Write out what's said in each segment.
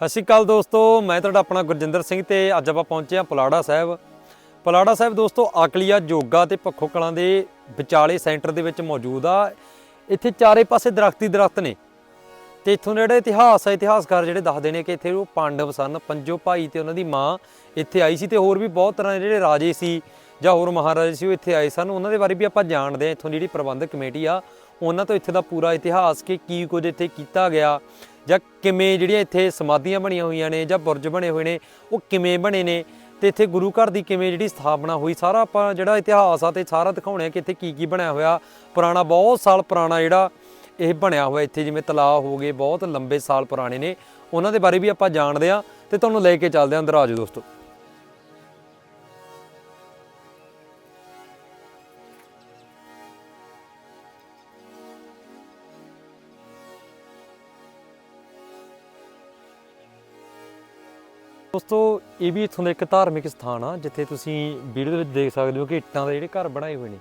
ਸਤਿ ਸ਼੍ਰੀ ਅਕਾਲ ਦੋਸਤੋ, ਮੈਂ ਤੁਹਾਡਾ ਆਪਣਾ ਗੁਰਜਿੰਦਰ ਸਿੰਘ ਤੇ ਅੱਜ ਆਪਾਂ ਪਹੁੰਚੇ ਹਾਂ ਪੁਲਾੜਾ ਸਾਹਿਬ। ਪੁਲਾੜਾ ਸਾਹਿਬ ਦੋਸਤੋ, ਆਕਲੀਆ ਜੋਗਾ ਤੇ ਪੱਖੋ ਕਲਾਂ ਦੇ ਵਿਚਾਲੇ ਸੈਂਟਰ ਦੇ ਵਿੱਚ ਮੌਜੂਦ ਆ। ਇੱਥੇ ਚਾਰੇ ਪਾਸੇ ਦਰਖਤੀ ਦਰਖਤ ਨੇ। ਤੇ ਇੱਥੋਂ ਦਾ ਜਿਹੜਾ ਇਤਿਹਾਸ ਹੈ ਇਤਿਹਾਸਕਾਰ ਜਿਹੜੇ ਦੱਸਦੇ ਨੇ ਕਿ ਇੱਥੇ ਉਹ ਪਾਂਡਵ ਸਨ, ਪੰਜੋ ਭਾਈ ਤੇ ਉਹਨਾਂ ਦੀ ਮਾਂ ਇੱਥੇ ਆਈ ਸੀ ਤੇ ਹੋਰ ਵੀ ਬਹੁਤ ਤਰ੍ਹਾਂ ਦੇ ਜਿਹੜੇ ਰਾਜੇ ਸੀ ਜਾਂ ਹੋਰ ਮਹਾਰਾਜੇ ਸੀ ਉਹ ਇੱਥੇ ਆਏ ਸਨ। ਉਹਨਾਂ ਦੇ ਬਾਰੇ ਵੀ ਆਪਾਂ ਜਾਣਦੇ ਹਾਂ। ਇੱਥੋਂ ਜਿਹੜੀ ਪ੍ਰਬੰਧਕ ਕਮੇਟੀ ਆ, ਉਹਨਾਂ ਤੋਂ ਇੱਥੇ ਦਾ ਪੂਰਾ ਇਤਿਹਾਸ ਕਿ ਕੀ ਕੁਝ ਇੱਥੇ ਕੀਤਾ ਗਿਆ। ਜਾਂ ਕਿਵੇਂ ਜਿਹੜੀਆਂ ਇੱਥੇ ਸਮਾਧੀਆਂ ਬਣੀਆਂ ਹੋਈਆਂ ਨੇ ਜਾਂ ਬੁਰਜ ਬਣੇ ਹੋਏ ਨੇ, ਉਹ ਕਿਵੇਂ ਬਣੇ ਨੇ ਤੇ ਇੱਥੇ ਗੁਰੂ ਘਰ ਦੀ ਕਿਵੇਂ ਜਿਹੜੀ ਸਥਾਪਨਾ ਹੋਈ, ਸਾਰਾ ਆਪਾਂ ਜਿਹੜਾ ਇਤਿਹਾਸ ਆ ਤੇ ਸਾਰਾ ਦਿਖਾਉਣੇ ਆ ਕਿ ਇੱਥੇ ਕੀ ਕੀ ਬਣਿਆ ਹੋਇਆ। ਪੁਰਾਣਾ ਬਹੁਤ ਸਾਲ ਪੁਰਾਣਾ ਜਿਹੜਾ ਇਹ ਬਣਿਆ ਹੋਇਆ ਇੱਥੇ, ਜਿਵੇਂ ਤਲਾਅ ਹੋ ਗਏ, ਬਹੁਤ ਲੰਬੇ ਸਾਲ ਪੁਰਾਣੇ ਨੇ। ਉਹਨਾਂ ਦੇ ਬਾਰੇ ਵੀ ਆਪਾਂ ਜਾਣਦੇ ਆ ਤੇ ਤੁਹਾਨੂੰ ਲੈ ਕੇ ਚੱਲਦੇ ਆਂ ਅੰਦਰ ਆਜੋ ਦੋਸਤੋ। ਦੋਸਤੋ, ਇਹ ਵੀ ਇੱਥੋਂ ਦਾ ਇੱਕ ਧਾਰਮਿਕ ਸਥਾਨ ਆ, ਜਿੱਥੇ ਤੁਸੀਂ ਵੀਡੀਓ ਦੇ ਵਿੱਚ ਦੇਖ ਸਕਦੇ ਹੋ ਕਿ ਇੱਟਾਂ ਦੇ ਜਿਹੜੇ ਘਰ ਬਣਾਏ ਹੋਏ ਨੇ।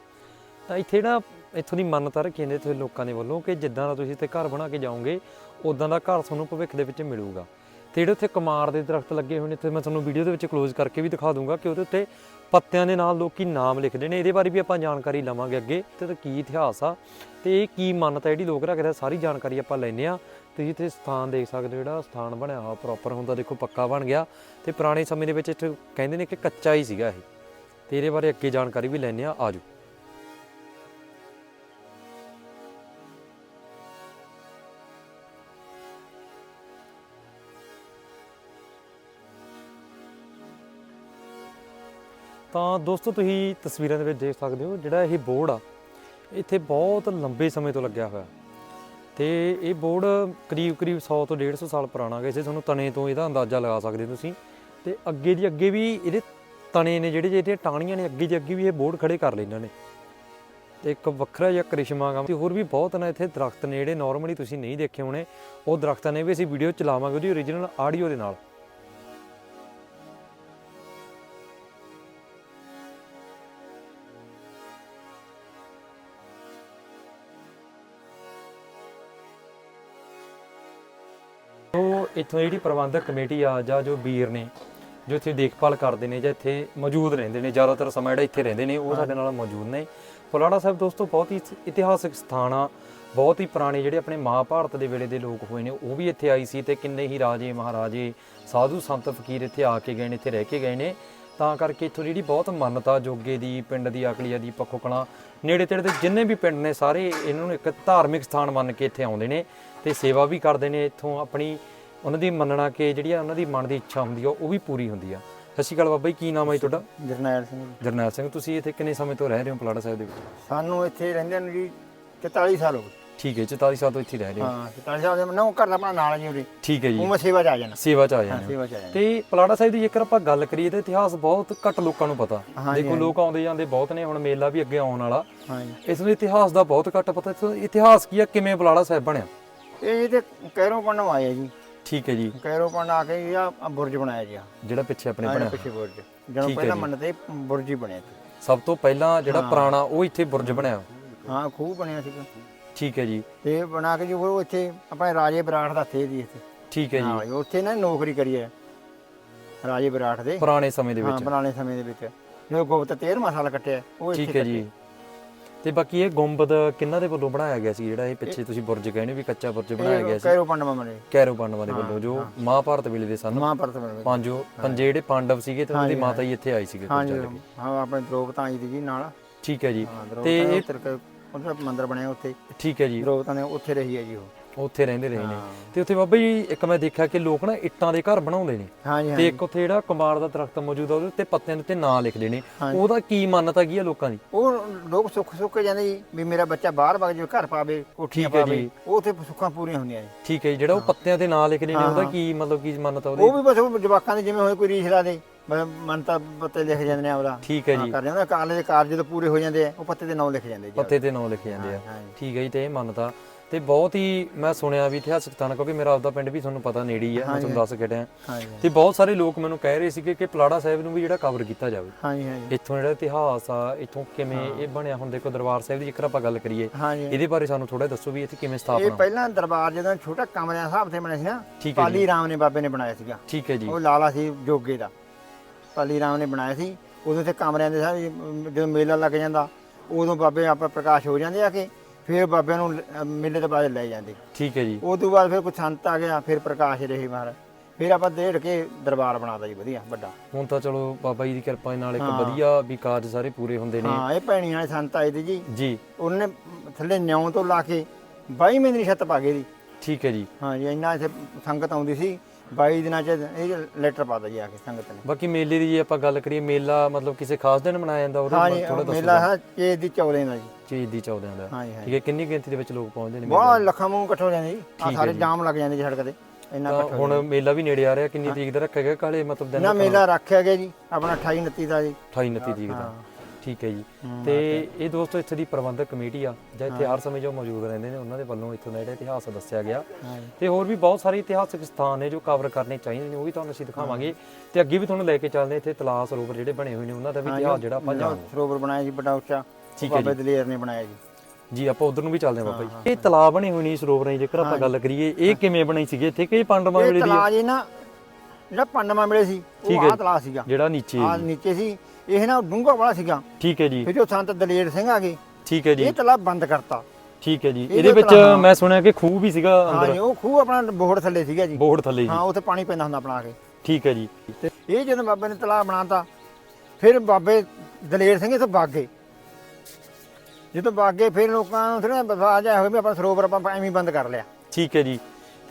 ਤਾਂ ਇੱਥੇ ਨਾ, ਇੱਥੋਂ ਦੀ ਮੰਨਤਾ ਰੱਖੀ ਜਾਂਦੀ ਇੱਥੇ ਲੋਕਾਂ ਦੇ ਵੱਲੋਂ ਕਿ ਜਿੱਦਾਂ ਦਾ ਤੁਸੀਂ ਇੱਥੇ ਘਰ ਬਣਾ ਕੇ ਜਾਓਗੇ ਉਦਾਂ ਦਾ ਘਰ ਤੁਹਾਨੂੰ ਭਵਿੱਖ ਦੇ ਵਿੱਚ ਮਿਲੂਗਾ। ਤੇ ਜਿਹੜੇ ਉੱਥੇ ਕਮਾਰ ਦੇ ਦਰਖਤ ਲੱਗੇ ਹੋਏ ਨੇ, ਇੱਥੇ ਮੈਂ ਤੁਹਾਨੂੰ ਵੀਡੀਓ ਦੇ ਵਿੱਚ ਕਲੋਜ਼ ਕਰਕੇ ਵੀ ਦਿਖਾ ਦੂੰਗਾ ਕਿ ਉਹਦੇ ਉੱਤੇ ਪੱਤਿਆਂ ਦੇ ਨਾਲ ਲੋਕੀ ਨਾਮ ਲਿਖਦੇ ਨੇ। ਇਹਦੇ ਬਾਰੇ ਵੀ ਆਪਾਂ ਜਾਣਕਾਰੀ ਲਵਾਂਗੇ ਅੱਗੇ, ਤੇ ਇਹਦਾ ਕੀ ਇਤਿਹਾਸ ਆ, ਤੇ ਇਹ ਕੀ ਮੰਨਤਾ ਜਿਹੜੀ ਲੋਕ ਰੱਖਦੇ ਸਾਰੀ ਜਾਣਕਾਰੀ ਆਪਾਂ ਲੈਨੇ ਆ ਤੁਸੀਂ ਇੱਥੇ ਸਥਾਨ ਦੇਖ ਸਕਦੇ ਹੋ ਜਿਹੜਾ ਸਥਾਨ ਬਣਿਆ ਹੋਇਆ ਪ੍ਰੋਪਰ ਹੁੰਦਾ ਦੇਖੋ ਪੱਕਾ ਬਣ ਗਿਆ ਤੇ ਪੁਰਾਣੇ ਸਮੇਂ ਦੇ ਵਿੱਚ ਇੱਥੇ ਕਹਿੰਦੇ ਨੇ ਕਿ ਕੱਚਾ ਹੀ ਸੀਗਾ ਇਹ। ਤੇ ਇਹਦੇ ਬਾਰੇ ਅੱਗੇ ਜਾਣਕਾਰੀ ਵੀ ਲੈਨੇ ਆ ਆਜੋ। ਤਾਂ ਦੋਸਤੋ ਤੁਸੀਂ ਤਸਵੀਰਾਂ ਦੇ ਵਿੱਚ ਦੇਖ ਸਕਦੇ ਹੋ ਜਿਹੜਾ ਇਹ ਬੋਰਡ ਆ, ਇੱਥੇ ਬਹੁਤ ਲੰਬੇ ਸਮੇਂ ਤੋਂ ਲੱਗਿਆ ਹੋਇਆ। ਤੇ ਇਹ ਬੋਰਡ ਕਰੀਬ ਕਰੀਬ 100 ਤੋਂ 150 ਸਾਲ ਪੁਰਾਣਾ ਹੈ ਇਸੇ ਤੁਹਾਨੂੰ ਤਣੇ ਤੋਂ ਇਹਦਾ ਅੰਦਾਜ਼ਾ ਲਗਾ ਸਕਦੇ ਹੋ ਤੁਸੀਂ। ਤੇ ਅੱਗੇ ਦੀ ਅੱਗੇ ਵੀ ਇਹਦੇ ਤਣੇ ਨੇ, ਜਿਹੜੇ ਜਿਹੜੀਆਂ ਟਾਹਣੀਆਂ ਨੇ, ਅੱਗੇ ਦੀ ਅੱਗੇ ਵੀ ਇਹ ਬੋਰਡ ਖੜੇ ਕਰ ਲਏ ਨੇ। ਤੇ ਇੱਕ ਵੱਖਰਾ ਜਿਹਾ ਕਰਿਸ਼ਮਾ ਗਾ, ਤੇ ਹੋਰ ਵੀ ਬਹੁਤ ਨੇ ਇੱਥੇ ਦਰਖਤ ਨੇ, ਜਿਹੜੇ ਨਾਰਮਲੀ ਤੁਸੀਂ ਨਹੀਂ ਦੇਖੇ ਹੋਣੇ, ਉਹ ਦਰਖਤਾਂ ਨੇ ਵੀ ਅਸੀਂ ਵੀਡੀਓ ਚਲਾਵਾਂਗੇ ਉਹਦੀ ਓਰੀਜਨਲ ਆਡੀਓ ਦੇ ਨਾਲ। ਉਹ ਇੱਥੋਂ ਜਿਹੜੀ ਪ੍ਰਬੰਧਕ ਕਮੇਟੀ ਆ ਜਾਂ ਜੋ ਵੀਰ ਨੇ ਜੋ ਇੱਥੇ ਦੇਖਭਾਲ ਕਰਦੇ ਨੇ ਜਾਂ ਇੱਥੇ ਮੌਜੂਦ ਰਹਿੰਦੇ ਨੇ ਜ਼ਿਆਦਾਤਰ ਸਮਾਂ ਜਿਹੜਾ ਇੱਥੇ ਰਹਿੰਦੇ ਨੇ ਉਹ ਸਾਡੇ ਨਾਲ ਮੌਜੂਦ ਨੇ। ਫੁਲਾੜਾ ਸਾਹਿਬ ਦੋਸਤੋ ਬਹੁਤ ਹੀ ਇਤਿਹਾਸਕ ਸਥਾਨ ਆ। ਬਹੁਤ ਹੀ ਪੁਰਾਣੇ ਜਿਹੜੇ ਆਪਣੇ ਮਹਾਭਾਰਤ ਦੇ ਵੇਲੇ ਦੇ ਲੋਕ ਹੋਏ ਨੇ ਉਹ ਵੀ ਇੱਥੇ ਆਈ ਸੀ ਤੇ ਕਿੰਨੇ ਹੀ ਰਾਜੇ ਮਹਾਰਾਜੇ ਸਾਧੂ ਸੰਤ ਫਕੀਰ ਇੱਥੇ ਆ ਕੇ ਗਏ ਨੇ ਇੱਥੇ ਰਹਿ ਕੇ ਗਏ ਨੇ। ਤਾਂ ਕਰਕੇ ਇੱਥੋਂ ਜਿਹੜੀ ਬਹੁਤ ਮਾਨਤਾ ਜੋਗੇ ਦੀ ਪਿੰਡ ਦੀ ਆਕਲੀਆ ਦੀ ਪੱਖੋ ਕਲਾਂ ਨੇੜੇ ਤੇੜੇ ਦੇ ਜਿੰਨੇ ਵੀ ਪਿੰਡ ਨੇ ਸਾਰੇ ਇਹਨਾਂ ਨੂੰ ਇੱਕ ਧਾਰਮਿਕ ਸਥਾਨ ਮੰਨ ਕੇ ਇੱਥੇ ਆਉਂਦੇ ਨੇ ਤੇ ਸੇਵਾ ਵੀ ਕਰਦੇ ਨੇ ਇੱਥੋਂ ਆਪਣੀ ਉਹਨਾਂ ਦੀ ਮੰਨਣਾ ਕਿ ਜਿਹੜੀ ਆ ਉਹਨਾਂ ਦੀ ਮਨ ਦੀ ਇੱਛਾ ਹੁੰਦੀ ਆ ਉਹ ਵੀ ਪੂਰੀ ਹੁੰਦੀ ਆ। ਸਤਿ ਸ਼੍ਰੀ ਅਕਾਲ ਬਾਬਾ ਜੀ ਕੀ ਨਾਮ ਹੈ ਜੀ ਤੁਹਾਡਾ? ਜਰਨੈਲ ਸਿੰਘ ਜੀ। ਜਰਨੈਲ ਸਿੰਘ ਤੁਸੀਂ ਇੱਥੇ ਕਿੰਨੇ ਸਮੇਂ ਤੋਂ ਰਹਿ ਰਹੇ ਹੋ ਪਲਾੜਾ ਸਾਹਿਬ ਦੇ ਵਿੱਚ? ਸਾਨੂੰ ਇੱਥੇ ਰਹਿੰਦੇ ਨੂੰ ਜੀ 44 ਸਾਲ ਹੋ ਗਏ। ਠੀਕ ਹੈ 44 ਸਾਲ ਤੋਂ ਇੱਥੇ ਰਹਿ ਰਹੇ ਹੋ। ਹਾਂ 44 ਸਾਲ ਦੇ ਨਾ ਘਰ ਦਾ ਆਪਣਾ ਨਾਲ ਜੀ ਉਰੇ। ਠੀਕ ਹੈ ਜੀ। ਉਹ ਮੈਂ ਸੇਵਾ ਚ ਆ ਜਾਣਾ। ਸੇਵਾ ਚ ਆ ਹੋ ਸੇਵਾ ਚ ਆ ਜਾਣਾ। ਤੇ ਪਲਾੜਾ ਸਾਹਿਬ ਦੀ ਜੇਕਰ ਆਪਾਂ ਗੱਲ ਕਰੀਏ ਤਾਂ ਇਤਿਹਾਸ ਬਹੁਤ ਘੱਟ ਲੋਕਾਂ ਨੂੰ ਪਤਾ। ਦੇਖੋ ਲੋਕ ਆਉਂਦੇ ਜਾਂਦੇ ਬਹੁਤ ਨੇ ਹੁਣ ਮੇਲਾ ਵੀ ਅੱਗੇ ਆਉਣ ਵਾਲਾ। ਇਸ ਨੂੰ ਇਤਿਹਾਸ ਦਾ ਬਹੁਤ ਘੱਟ ਪਤਾ। ਇਤਿਹਾਸ ਕੀ ਆ ਕਿਵੇਂ ਪਲਾੜਾ ਸਾਹਿਬ ਬਣਿਆ? ਇਹ ਤੇ ਪੰਨੋਂ ਆਏ ਜੀ। ਠੀਕ ਹੈ ਜੀ। ਕੈਰੋ ਪੰਨ ਆ ਕੇ ਇਹ ਆ ਬੁਰਜ ਬਣਾਇਆ ਜੀ ਆ। ਜਿਹੜਾ ਪਿੱਛੇ ਆਪਣੇ ਬਣਿਆ। ਪਿੱਛੇ ਬੁਰਜ। ਜਦੋਂ ਠੀਕ ਹੈ ਪਹਿਲਾਂ ਜੀ। ਮੰਨਦੇ ਬੁਰਜ ਹੀ ਬਣਿਆ ਸੀ ਸਭ ਤੋਂ ਪਹਿਲਾਂ ਜਿਹੜਾ ਪੁਰਾਣਾ ਉਹ ਇੱਥੇ ਬੁਰਜ ਬਣਿਆ। ਹਾਂ ਖੂਹ ਬਣਿਆ ਸੀਗਾ। ਠੀਕ ਹੈ ਜੀ। ਤੇ ਬਣਾ ਕੇ ਜੀ ਉਹ ਇੱਥੇ ਆਪਣੇ ਰਾਜੇ ਬਰਾੜ ਦਾ ਥੇ ਜੀ ਇੱਥੇ। ਠੀਕ ਹੈ ਜੀ। ਹਾਂ ਜੀ, ਉੱਥੇ ਨਾ ਨੌਕਰੀ ਕਰੀ ਹੈ। ਰਾਜੇ ਬਰਾੜ ਦੇ। ਪੁਰਾਣੇ ਸਮੇਂ ਦੇ ਹਾਂ ਵਿੱਚ। ਪੁਰਾਣੇ ਸਮੇਂ ਦੇ ਵਿੱਚ। ਜੋ ਗੁਪਤ 13ਵਾਂ ਸਾਲ ਕੱਟਿਆ ਉਹ ਇੱਥੇ ਠੀਕ ਹੈ ਜੀ। ਤੇ ਬਾਕੀ ਇਹ ਗੁੰਬਦ ਕਿੰਨਾ ਦੇ ਵੱਲੋਂ ਬਣਾਇਆ ਗਿਆ ਸੀ? ਜਿਹੜਾ ਇਹ ਪਿੱਛੇ ਤੁਸੀਂ ਬੁਰਜ ਕਹਿੰਦੇ ਵੀ ਕੱਚਾ ਬੁਰਜ ਬਣਾਇਆ ਗਿਆ ਸੀ। ਕੈਰੋ ਪੰਨ ਮੰਨੇ ਕੈਰੋ ਪਾਂਡਵਾਂ ਦੇ ਵੱਲੋਂ ਜੋ ਮਹਾਭਾਰਤ ਵੇਲੇ ਦੇ ਸਨ। ਮਹਾਭਾਰਤ ਬਣੇ ਪੰਜੋ ਪੰਜੇ ਜਿਹੜੇ ਪਾਂਡਵ ਸੀਗੇ ਤੇ ਉਹਨਾਂ ਦੀ ਮਾਤਾ ਜੀ ਇੱਥੇ ਆਈ ਸੀਗੇ ਹਾਂ। ਹਾਂ ਆਪਣੇ ਦ੍ਰੋਪਤਾਂ ਜੀ ਨਾਲ। ਠੀਕ ਹੈ ਜੀ। ਤੇ ਇਹ ਮੰਦਿਰ ਬਣਿਆ ਉੱਥੇ। ਠੀਕ ਹੈ ਜੀ। ਦ੍ਰੋਪਤਾਂ ਨੇ ਉੱਥੇ ਰਹੀ ਹੈ ਜੀ ਉਹ। ਉੱਥੇ ਰਹਿੰਦੇ ਰਹੇ ਨੇ। ਤੇ ਉੱਥੇ ਬਾਬਾ ਜੀ ਇੱਕ ਮੈਂ ਦੇਖਿਆ ਕਿ ਲੋਕ ਨਾ ਇੱਟਾਂ ਦੇ ਘਰ ਬਣਾਉਂਦੇ ਨੇ। ਤੇ ਇੱਕ ਉੱਥੇ ਜਿਹੜਾ ਕੁਮਾਰ ਦਾ ਦਰਖਤ ਮੌਜੂਦ ਆ ਉਹਦੇ ਉੱਤੇ ਪੱਤਿਆਂ ਦੇ ਉੱਤੇ ਨਾਂ ਲਿਖਦੇ ਨੇ। ਉਹਦਾ ਕੀ ਮਾਨਤਾ ਕੀ ਆ ਲੋਕਾਂ ਦੀ? ਉਹ ਲੋਕ ਸੁੱਖ ਸੁੱਖ ਕੇ ਜਾਂਦੇ ਜੀ ਵੀ ਮੇਰਾ ਬੱਚਾ ਬਾਹਰ ਵਗ ਜਾਵੇ ਘਰ ਪਾਵੇ ਕੋਠੀਆਂ ਪਾਵੇ। ਉਹ ਉੱਥੇ ਸੁੱਖਾਂ ਪੂਰੀਆਂ ਹੁੰਦੀਆਂ ਜੀ ਠੀਕ ਹੈ ਜੀ, ਜਿਹੜਾ ਉਹ ਪੱਤਿਆਂ ਤੇ ਨਾਂ ਲਿਖਦੇ ਨੇ ਉਹਦਾ ਕੀ ਮਤਲਬ ਕੀ ਮਾਨਤਾ ਉਹਦੀ? ਉਹ ਵੀ ਬਸ ਉਹ ਜਵਾਕਾਂ ਦੇ ਜਿਵੇਂ ਹੋਏ ਕੋਈ ਰੀਸ ਲਾ ਦੇ ਮੰਨਤਾ ਪੱਤੇ ਲਿਖ ਜਾਂਦੇ ਨੇ ਆਪਦਾ ਠੀਕ ਹੈ ਜੀ। ਕਰ ਜਾਂਦਾ ਕਾਲੇ ਦੇ ਕਾਰਜ ਜਦੋਂ ਪੂਰੇ ਹੋ ਜਾਂਦੇ ਆ ਉਹ ਪੱਤੇ ਦੇ ਨਾਂ ਲਿਖ ਜਾਂਦੇ ਜੀ ਪੱਤੇ ਤੇ ਨਾਂ ਲਿਖੇ ਜਾਂਦੇ ਆ। ਠੀਕ ਹੈ ਜੀ ਤੇ ਇਹ ਮੰਨਤਾ। ਤੇ ਬਹੁਤ ਹੀ ਮੈਂ ਸੁਣਿਆ ਵੀ ਇਤਿਹਾਸਕ ਸਥਾਨ ਕਿਉਂਕਿ ਮੇਰਾ ਆਪਦਾ ਪਿੰਡ ਵੀ ਤੁਹਾਨੂੰ ਪਤਾ ਨੇੜੇ ਹੀ ਹੈ ਮੈਂ ਤੁਹਾਨੂੰ ਦੱਸ ਕੇ ਟਿਆ ਤੇ ਬਹੁਤ ਸਾਰੇ ਲੋਕ ਮੈਨੂੰ ਕਹਿ ਰਹੇ ਸੀਗੇ ਕਿ ਪਲਾੜਾ ਸਾਹਿਬ ਨੂੰ ਵੀ ਜਿਹੜਾ ਕਵਰ ਕੀਤਾ ਜਾਵੇ। ਹਾਂਜੀ ਹਾਂਜੀ। ਇੱਥੋਂ ਜਿਹੜਾ ਇਤਿਹਾਸ ਆ ਇੱਥੋਂ ਕਿਵੇਂ ਇਹ ਬਣਿਆ ਹੁਣ ਦੇਖੋ ਦਰਬਾਰ ਸਾਹਿਬ ਦੀ ਜੇਕਰ ਆਪਾਂ ਗੱਲ ਕਰੀਏ ਇਹਦੇ ਬਾਰੇ ਸਾਨੂੰ ਥੋੜਾ ਦੱਸੋ ਵੀ ਇੱਥੇ ਕਿਵੇਂ ਇਹ ਸਥਾਪਨਾ ਪਹਿਲਾਂ ਦਰਬਾਰ ਜਦੋਂ ਛੋਟਾ ਕਮਰਿਆਂ ਹਿਸਾਬ ਤੇ ਬਣਿਆ ਸੀ ਨਾ ਪਾਲੀ ਰਾਮ ਨੇ ਬਾਬੇ ਨੇ ਬਣਾਇਆ ਸੀਗਾ। ਠੀਕ ਹੈ ਜੀ। ਉਹ ਲਾਲਾ ਸੀ ਜੋਗੇ ਦਾ। ਪਾਲੀ ਰਾਮ ਨੇ ਬਣਾਇਆ ਸੀ। ਉਦੋਂ ਤੇ ਕਮਰਿਆਂ ਦੇ ਸਾਰੇ ਜਦੋਂ ਮੇਲਾ ਲੱਗ ਜਾਂਦਾ ਉਦੋਂ ਬਾਬੇ ਆਪਾਂ ਪ੍ਰਕਾਸ਼ ਹੋ ਜਾਂਦੇ ਆ ਕਿ। ਫਿਰ ਬਾਬਿਆਂ ਨੂੰ ਲ- ਮੇਲੇ ਤੋਂ ਬਾਅਦ ਲੈ ਜਾਂਦੇ। ਠੀਕ ਹੈ ਜੀ। ਉਸ ਤੋਂ ਬਾਅਦ ਫਿਰ ਕੋਈ ਸੰਤ ਆ ਗਿਆ ਫਿਰ ਪ੍ਰਕਾਸ਼ ਰਹੇ ਮਹਾਰਾਜ। ਫਿਰ ਆਪਾਂ ਡੇਢ ਕੇ ਦਰਬਾਰ ਬਣਾਤਾ ਜੀ ਵਧੀਆ ਵੱਡਾ। ਹੁਣ ਤਾਂ ਚਲੋ ਬਾਬਾ ਜੀ ਦੀ ਕਿਰਪਾ ਨਾਲ ਇੱਕ ਵਧੀਆ ਵੀ ਕਾਰਜ ਸਾਰੇ ਪੂਰੇ ਹੁੰਦੇ ਨੇ। ਹਾਂ ਇਹ ਭੈਣੀਆਂ ਵਾਲੇ ਸੰਤ ਆਏ ਤੇ ਜੀ। ਜੀ। ਉਹਨੇ ਥੱਲੇ ਨਿਉਂ ਤੋਂ ਲਾ ਕੇ 22 ਮਹੀਨੇ ਦੀ ਛੱਤ ਪਾ ਗਏ ਦੀ ਠੀਕ ਹੈ ਜੀ। ਹਾਂ ਜੀ ਇੰਨਾ ਇੱਥੇ ਸੰਗਤ ਆਉਂਦੀ ਸੀ। 22 ਦਿਨਾਂ ਚ ਇਹ ਲੈਟਰ ਪਾਤਾ ਜੀ ਆ ਕੇ ਸੰਗਤ ਨੇ। ਬਾਕੀ ਮੇਲੇ ਦੀ ਜੇ ਆਪਾਂ ਗੱਲ ਕਰੀਏ ਮੇਲਾ ਮਤਲਬ ਕਿਸੇ ਖਾਸ ਦਿਨ ਮਨਾਇਆ ਜਾਂਦਾ ਹਾਂ ਥੋੜਾ ਦੱਸੋ ਮੇਲਾ ਹੈ ਚੇਤ ਦੀ ਚੌਲੇ ਦਾ ਜੀ। ਚੀਜ਼ ਦੀ 14 ਦਾ। ਠੀਕ ਹੈ ਕਿੰਨੀ ਗਿਣਤੀ ਦੇ ਵਿੱਚ ਲੋਕ ਪਹੁੰਚਦੇ ਨੇ ਬਹੁਤ ਲੱਖਾਂ ਮੂੰਹ ਇਕੱਠੇ ਹੋ ਜਾਂਦੇ ਜੀ। ਆ ਸਾਰੇ ਜਾਮ ਲੱਗ ਜਾਂਦੇ ਜੀ ਸੜਕ ਤੇ। ਇੰਨਾ ਤਾਂ ਇਕੱਠ ਹੁਣ ਮੇਲਾ ਵੀ ਨੇੜੇ ਆ ਰਿਹਾ ਕਿੰਨੀ ਤਰੀਕ ਦਾ ਰੱਖਿਆ ਗਿਆ? ਕਾਲੇ ਮਤਲਬ ਦਿਨ ਨਾ ਮੇਲਾ ਰੱਖਿਆ ਗਿਆ ਜੀ ਆਪਣਾ 28 29 ਦਾ ਜੀ। 28 29 ਤਰੀਕ ਦਾ। ਠੀਕ ਹੈ ਜੀ। ਤੇ ਇਹ ਦੋਸਤੋ ਇੱਥੇ ਦੀ ਪ੍ਰਬੰਧਕ ਕਮੇਟੀ ਆ ਜਾਂ ਇੱਥੇ ਹਰ ਸਮੇਂ ਜੋ ਮੌਜੂਦ ਰਹਿੰਦੇ ਨੇ ਉਹਨਾਂ ਦੇ ਵੱਲੋਂ ਇੱਥੋਂ ਦਾ ਜਿਹੜਾ ਇਤਿਹਾਸ ਦੱਸਿਆ ਗਿਆ। ਤੇ ਹੋਰ ਵੀ ਬਹੁਤ ਸਾਰੇ ਇਤਿਹਾਸਕ ਸਥਾਨ ਨੇ ਜੋ ਕਵਰ ਕਰਨੇ ਚਾਹੀਦੇ ਨੇ ਉਹ ਵੀ ਤੁਹਾਨੂੰ ਅਸੀਂ ਦਿਖਾਵਾਂਗੇ। ਤੇ ਅੱਗੇ ਵੀ ਤੁਹਾਨੂੰ ਲੈ ਕੇ ਚੱਲਦੇ ਇੱਥੇ ਤਲਾਅ ਸਰੋਵਰ ਜਿਹੜੇ ਬਣੇ ਹੋਏ ਨੇ ਉਹਨਾਂ ਦਾ ਵੀ ਇਤਿਹਾਸ ਜਿਹੜਾ ਆਪਾਂ ਜਿਹੜਾ ਸਰੋਵਰ ਬਣਾਇਆ ਜੀ ਬੜਾ ਉੱਚਾ ਉਹ ਠੀਕ ਹੈ ਬਾਬੇ ਦਲੇਰ ਨੇ ਬਣਾਇਆ ਜੀ। ਜੀ ਆਪਾਂ ਉਧਰ ਨੂੰ ਵੀ ਚੱਲਦੇ ਹਾਂ ਬਾਬਾ ਜੀ। ਇਹ ਤਲਾਅ ਬਣੇ ਹੋਏ ਨੇ ਸਰੋਵਰਾਂ ਦੀ ਜੇਕਰ ਆਪਾਂ ਗੱਲ ਕਰੀਏ ਇਹ ਕਿਵੇਂ ਬਣੇ ਸੀਗੇ ਇੱਥੇ? ਕਿ ਇਹ ਪਾਂਡਵਾਂ ਇਹ ਵੇਲੇ ਦੀ ਤਲਾਅ ਜੀ ਨਾ ਜਿਹੜਾ ਪੰਡਮਾ ਮਿਲੇ ਸੀ ਠੀਕ ਉਹ ਹੈ ਆਹ ਤਲਾਅ ਸੀਗਾ। ਜਿਹੜਾ ਨੀਚੇ ਆ ਨੀਚੇ ਸੀ। ਇਹ ਨਾ ਡੂੰਘਾ ਵਾਲਾ ਸੀਗਾ। ਠੀਕ ਹੈ ਜੀ। ਫਿਰ ਜੋ ਸੰਤ ਦਲੇਰ ਸਿੰਘ ਆ ਗਏ ਠੀਕ ਹੈ ਜੀ। ਇਹ ਤਲਾਅ ਬੰਦ ਕਰਤਾ। ਠੀਕ ਹੈ ਜੀ। ਇਹਦੇ ਇਹਦੇ ਵਿੱਚ ਮੈਂ ਸੁਣਿਆ ਕਿ ਖੂਹ ਵੀ ਸੀਗਾ ਹਾਂ ਅੰਦਰ। ਉਹ ਖੂਹ ਆਪਣਾ ਬੋਹੜ ਥੱਲੇ ਸੀਗਾ ਜੀ। ਬੋਹੜ ਥੱਲੇ ਜੀ। ਹਾਂ ਉੱਥੇ ਪਾਣੀ ਪੈਂਦਾ ਹੁੰਦਾ ਆਪਣਾ ਆ ਕੇ। ਠੀਕ ਹੈ ਜੀ। ਤੇ ਇਹ ਜਦੋਂ ਬਾਬੇ ਨੇ ਤਲਾਅ ਬਣਾਤਾ ਫਿਰ ਬਾਬੇ ਦਲੇਰ ਸਿੰਘ ਇੱਥੋਂ ਵਗ ਗਏ। ਜਦੋਂ ਵਗ ਗਏ ਫਿਰ ਲੋਕਾਂ ਨੂੰ ਥੋੜਾ ਵਿਸ਼ਵਾਸ ਆਇਆ ਹੋਇਆ ਵੀ ਆਪਾਂ ਸਰੋਵਰ ਆਪਾਂ ਐਵੇਂ ਹੀ ਬੰਦ ਕਰ ਲਿਆ। ਠੀਕ ਹੈ ਜੀ।